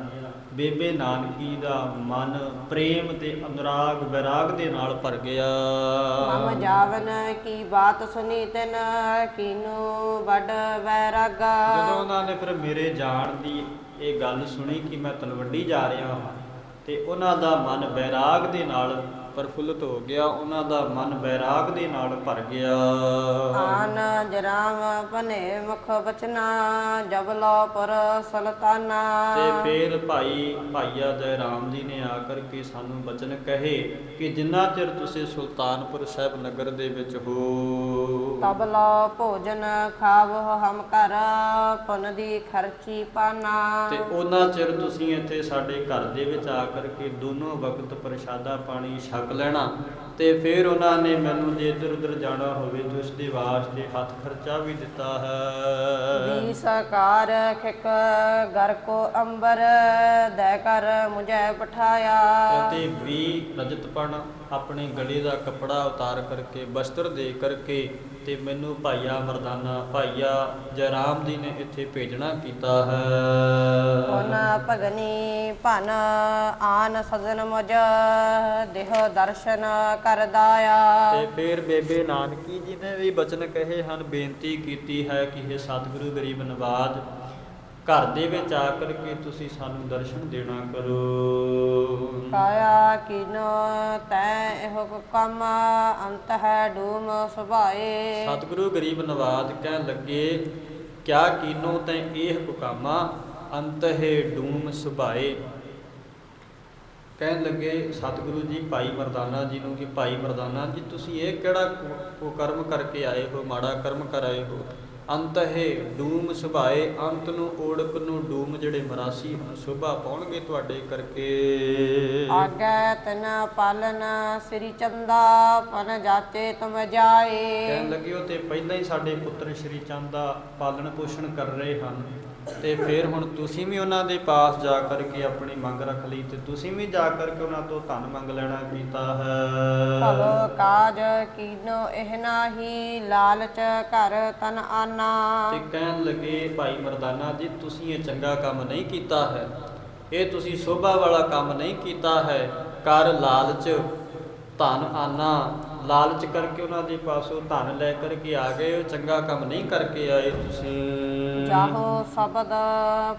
ਬੇਬੇ ਨਾਨਕੀ ਦਾ ਮਨ ਪ੍ਰੇਮ ਤੇ ਅਨੁਰਾਗ ਵਿਰਾਗ ਦੇ ਨਾਲ ਭਰ ਗਿਆ। ਮਮ ਜਾਵਨ ਕੀ ਬਾਤ ਸੁਨੀ ਤਨ ਕੀਨੂ ਵੱਡ ਵੈਰਾਗਾ। ਜਦੋਂ ਉਹਨਾਂ ਨੇ ਫਿਰ ਮੇਰੇ ਜਾਣ ਦੀ ਇਹ ਗੱਲ ਸੁਣੀ ਕਿ ਮੈਂ ਤਲਵੰਡੀ ਜਾ ਰਿਹਾ ਹਾਂ ਤੇ ਉਹਨਾਂ ਦਾ ਮਨ ਵੈਰਾਗ ਦੇ ਨਾਲ ਪ੍ਰਫੁੱਲਤ ਹੋ ਗਿਆ ਉਹਨਾਂ ਦਾ ਮਨ ਵੈਰਾਗ ਦੇ ਨਾਲ ਭਰ ਗਿਆ। ਆਨ ਜਰਾਮ ਭਨੇ ਮੁਖ ਬਚਨਾ ਜਬਲੋ ਪਰ ਸੁਲਤਾਨਾ। ਤੇ ਫਿਰ ਭਾਈ ਭਾਈਆ ਜੈ ਰਾਮ ਜੀ ਨੇ ਆ ਕਰਕੇ ਸਾਨੂੰ ਬਚਨ ਕਹੇ ਕਿ ਜਿੰਨਾ ਚਿਰ ਤੁਸੀਂ ਸੁਲਤਾਨਪੁਰ ਸਾਹਿਬ ਨਗਰ ਦੇ ਵਿੱਚ ਹੋ। ਤਬਲੋ ਭੋਜਨ ਖਾਵੋ ਹਮ ਕਰ ਪੁਨ ਦੀ ਖਰਚੀ ਪਾਨਾ। ਤੇ ਉਹਨਾਂ ਚਿਰ ਤੁਸੀਂ ਇੱਥੇ ਸਾਡੇ ਘਰ ਦੇ ਵਿੱਚ ਆ ਕਰਕੇ ਦੋਨੋਂ ਵਕਤ ਪ੍ਰਸ਼ਾਦਾ ਪਾਣੀ ਛਕ ਲੈਣਾ ਤੇ ਫਿਰ ਉਹਨਾਂ ਨੇ ਮੈਨੂੰ ਜੇ ਇੱਧਰ ਉੱਧਰ ਜਾਣਾ ਹੋਵੇ ਤੇ ਉਸ ਦੇ ਵਾਸਤੇ ਹੱਥ ਖਰਚਾ ਵੀ ਦਿੱਤਾ ਹੈ। ਦੀ ਸਕਾਰ ਖਿਕ ਗਰ ਕੋ ਅੰਬਰ ਦੈ ਕਰ ਮੁਝੇ ਪਠਾਇਆ। ਅਤੇ ਵੀ ਰਜਤਪਣ ਆਪਣੇ ਗਲੇ ਦਾ ਕੱਪੜਾ ਉਤਾਰ ਕਰਕੇ ਬਸਤਰ ਦੇ ਕਰਕੇ ਤੇ ਮੈਨੂੰ ਭਾਈਆ ਮਰਦਾਨਾ ਭਾਈਆ ਜੈਰਾਮ ਜੀ ਨੇ ਇੱਥੇ ਭੇਜਣਾ ਕੀਤਾ ਹੈ। ਪੁਨ ਭਗਨੀ ਭਨ ਆਨ ਸਜਨ ਮੁਝ ਦੇਹ ਦਰਸ਼ਨ ਕਰਦਾਇਆ ਤੇ ਫਿਰ ਬੇਬੇ ਨਾਨਕੀ ਜੀ ਨੇ ਵੀ ਬਚਨ ਕਹੇ ਹਨ ਬੇਨਤੀ ਕੀਤੀ ਹੈ ਕਿ ਇਹ ਸਤਿਗੁਰੂ ਗਰੀਬ ਨਵਾਜ ਘਰ ਦੇ ਵਿੱਚ ਆ ਕਰਕੇ ਤੁਸੀਂ ਸਾਨੂੰ ਦਰਸ਼ਨ ਦੇਣਾ ਕਰੋ। ਕਾਇਆ ਕੀਨੋ ਤੈ ਇਹੋ ਕੰਮ ਅੰਤ ਹੈ ਡੂਮ ਸੁਭਾਏ। ਸਤਿਗੁਰੂ ਗਰੀਬ ਨਵਾਜ ਕਹਿਣ ਲੱਗੇ ਕਿਆ ਕੀਨੋ ਤੈ ਇਹ ਹੁਕਾਮਾ ਅੰਤ ਹੈ ਡੂਮ ਸੁਭਾਏ। ਕਹਿਣ ਲੱਗੇ ਸਤਿਗੁਰੂ ਜੀ ਭਾਈ ਮਰਦਾਨਾ ਜੀ ਨੂੰ ਕਿ ਭਾਈ ਮਰਦਾਨਾ ਜੀ ਤੁਸੀਂ ਇਹ ਕਿਹੜਾ ਕੁ- ਕੁਕਰਮ ਕਰਕੇ ਆਏ ਹੋ ਮਾੜਾ ਕਰਮ ਕਰ ਆਏ ਹੋ? ਅੰਤ ਹੈ ਡੂਮ ਸੁਭਾਏ ਅੰਤ ਨੂੰ ਓੜਕ ਨੂੰ ਡੂਮ ਜਿਹੜੇ ਮਰਾਸੀ ਹਨ ਸੁਭਾ ਪਾਉਣਗੇ ਤੁਹਾਡੇ ਕਰਕੇ। ਆਗੈ ਤਨ ਪਾਲਨ ਸ੍ਰੀ ਚੰਦਾ ਪਨ ਜਾਤੇ ਤੁਮ ਜਾਏ। ਕਹਿਣ ਲੱਗੇ ਉਹ ਤੇ ਪਹਿਲਾਂ ਹੀ ਸਾਡੇ ਪੁੱਤਰ ਸ਼੍ਰੀ ਚੰਦ ਪਾਲਣ ਪੋਸ਼ਣ ਕਰ ਰਹੇ ਹਨ। ਤੇ ਫਿਰ ਹੁਣ ਤੁਸੀਂ ਵੀ ਉਹਨਾਂ ਦੇ ਪਾਸ ਜਾ ਕਰਕੇ ਆਪਣੀ ਮੰਗ ਰੱਖ ਲਈ ਤੇ ਤੁਸੀਂ ਵੀ ਜਾ ਕਰਕੇ ਉਹਨਾਂ ਤੋਂ ਧਨ ਮੰਗ ਲੈਣਾ ਕੀਤਾ ਭਵ ਹੈ ਕਾਜ ਕੀਨੋ ਇਹ ਨਾਹੀ ਲਾਲਚ ਘਰ ਤਨ ਆਨਾ। ਤੇ ਕਹਿਣ ਲੱਗੇ ਭਾਈ ਮਰਦਾਨਾ ਜੀ ਤੁਸੀਂ ਇਹ ਚੰਗਾ ਕੰਮ ਨਹੀਂ ਕੀਤਾ ਹੈ। ਇਹ ਤੁਸੀਂ ਸੋਭਾ ਵਾਲਾ ਕੰਮ ਨਹੀਂ ਕੀਤਾ ਹੈ। ਕਰ ਲਾਲਚ ਧਨ ਆਨਾ। ਲਾਲਚ ਕਰਕੇ ਉਹਨਾਂ ਦੇ ਪਾਸੋਂ ਧਨ ਲੈ ਕਰਕੇ ਆ ਗਏ। ਹੋ ਚੰਗਾ ਕੰਮ ਨਹੀਂ ਕਰਕੇ ਆਏ ਤੁਸੀਂ। ਚਾਹੋ ਸ਼ਬਦ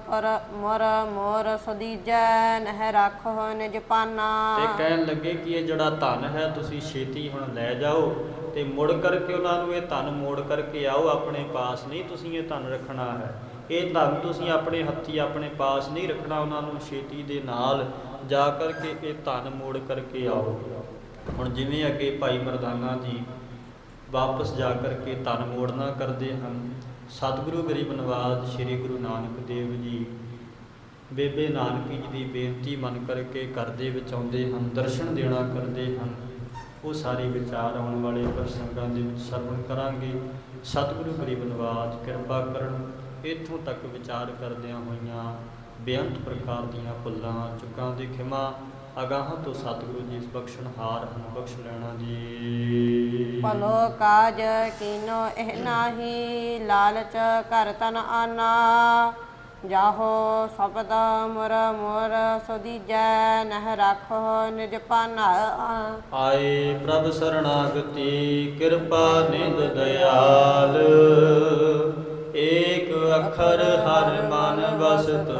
ਪਰ ਮਰ ਮੋਰ ਸਦੀਜੈ ਨਹਿ ਰੱਖੋ ਨਿਜ ਪਾਨਾ। ਤੇ ਕਹਿਣ ਲੱਗੇ ਕਿ ਇਹ ਜਿਹੜਾ ਧਨ ਹੈ ਤੁਸੀਂ ਛੇਤੀ ਹੁਣ ਲੈ ਜਾਓ ਤੇ ਮੁੜ ਕਰਕੇ ਉਹਨਾਂ ਨੂੰ ਇਹ ਧਨ ਮੋੜ ਕਰਕੇ ਆਓ ਆਪਣੇ ਪਾਸ ਨਹੀਂ ਤੁਸੀਂ ਇਹ ਧਨ ਰੱਖਣਾ ਹੈ। ਇਹ ਧਨ ਤੁਸੀਂ ਆਪਣੇ ਹੱਥੀ ਆਪਣੇ ਪਾਸ ਨਹੀਂ ਰੱਖਣਾ ਉਹਨਾਂ ਨੂੰ ਛੇਤੀ ਦੇ ਨਾਲ ਜਾ ਕਰਕੇ ਇਹ ਧਨ ਮੋੜ ਕਰਕੇ ਆਓ। ਹੁਣ ਜਿਵੇਂ ਅੱਗੇ ਭਾਈ ਮਰਦਾਨਾ ਜੀ ਵਾਪਸ ਜਾ ਕਰਕੇ ਧਨ ਮੋੜਨਾ ਕਰਦੇ ਹਨ ਸਤਿਗੁਰੂ ਗਰੀਬ ਨਵਾਜ ਸ੍ਰੀ ਗੁਰੂ ਨਾਨਕ ਦੇਵ ਜੀ। ਬੇਬੇ ਨਾਨਕੀ ਜੀ ਦੀ ਬੇਨਤੀ ਮੰਨ ਕਰਕੇ ਘਰ ਦੇ ਵਿੱਚ ਆਉਂਦੇ ਹਨ, ਦਰਸ਼ਨ ਦੇਣਾ ਕਰਦੇ ਹਨ। ਉਹ ਸਾਰੇ ਵਿਚਾਰ ਆਉਣ ਵਾਲੇ ਪ੍ਰਸੰਗਾਂ ਦੇ ਵਿੱਚ ਸਰਵਣ ਕਰਾਂਗੇ। ਸਤਿਗੁਰੂ ਗਰੀਬ ਨਵਾਜ ਕਿਰਪਾ ਕਰਨ, ਇੱਥੋਂ ਤੱਕ ਵਿਚਾਰ ਕਰਦਿਆਂ ਹੋਈਆਂ ਬੇਅੰਤ ਪ੍ਰਕਾਰ ਦੀਆਂ ਭੁੱਲਾਂ, ਚੁੱਕਾਂ ਦੀ ਖਿਮਾ ਅਗਾਹਾਂ ਤੋਂ ਸਤਿਗੁਰੂ ਜੀ ਇਸ ਬਖਸ਼ਣਹਾਰ ਹਨ ਬਖਸ਼ ਲੈਣਾ ਜੀ। ਭਲੋ ਕਾਜ ਕੀਨੋ ਇਹ ਨਾਹੀ ਲਾਲਚ ਘਰ ਤਨ ਆਨਾ। ਜਾਹੋ ਸ਼ਬਦ ਮੁਰ ਮੁਰ ਸਦੀਜੈ ਨਹਿ ਰੱਖੋ ਨਿਜ ਪਾਨਾ। ਆਏ ਪ੍ਰਭ ਸਰਣਾਗਤੀ ਕਿਰਪਾ ਨਿੰਦ ਦਇਆਲ ਏਕ ਅੱਖਰ ਹਰ ਮਨ ਵਸਤ।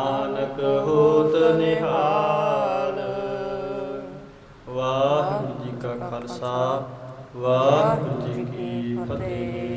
ਨਾਨਕ ਹੋਤ ਨਿਹਾਲ। ਵਾਹਿਗੁਰੂ ਜੀ ਕਾ ਖਾਲਸਾ ਵਾਹਿਗੁਰੂ ਜੀ ਕੀ ਫਤਿਹ।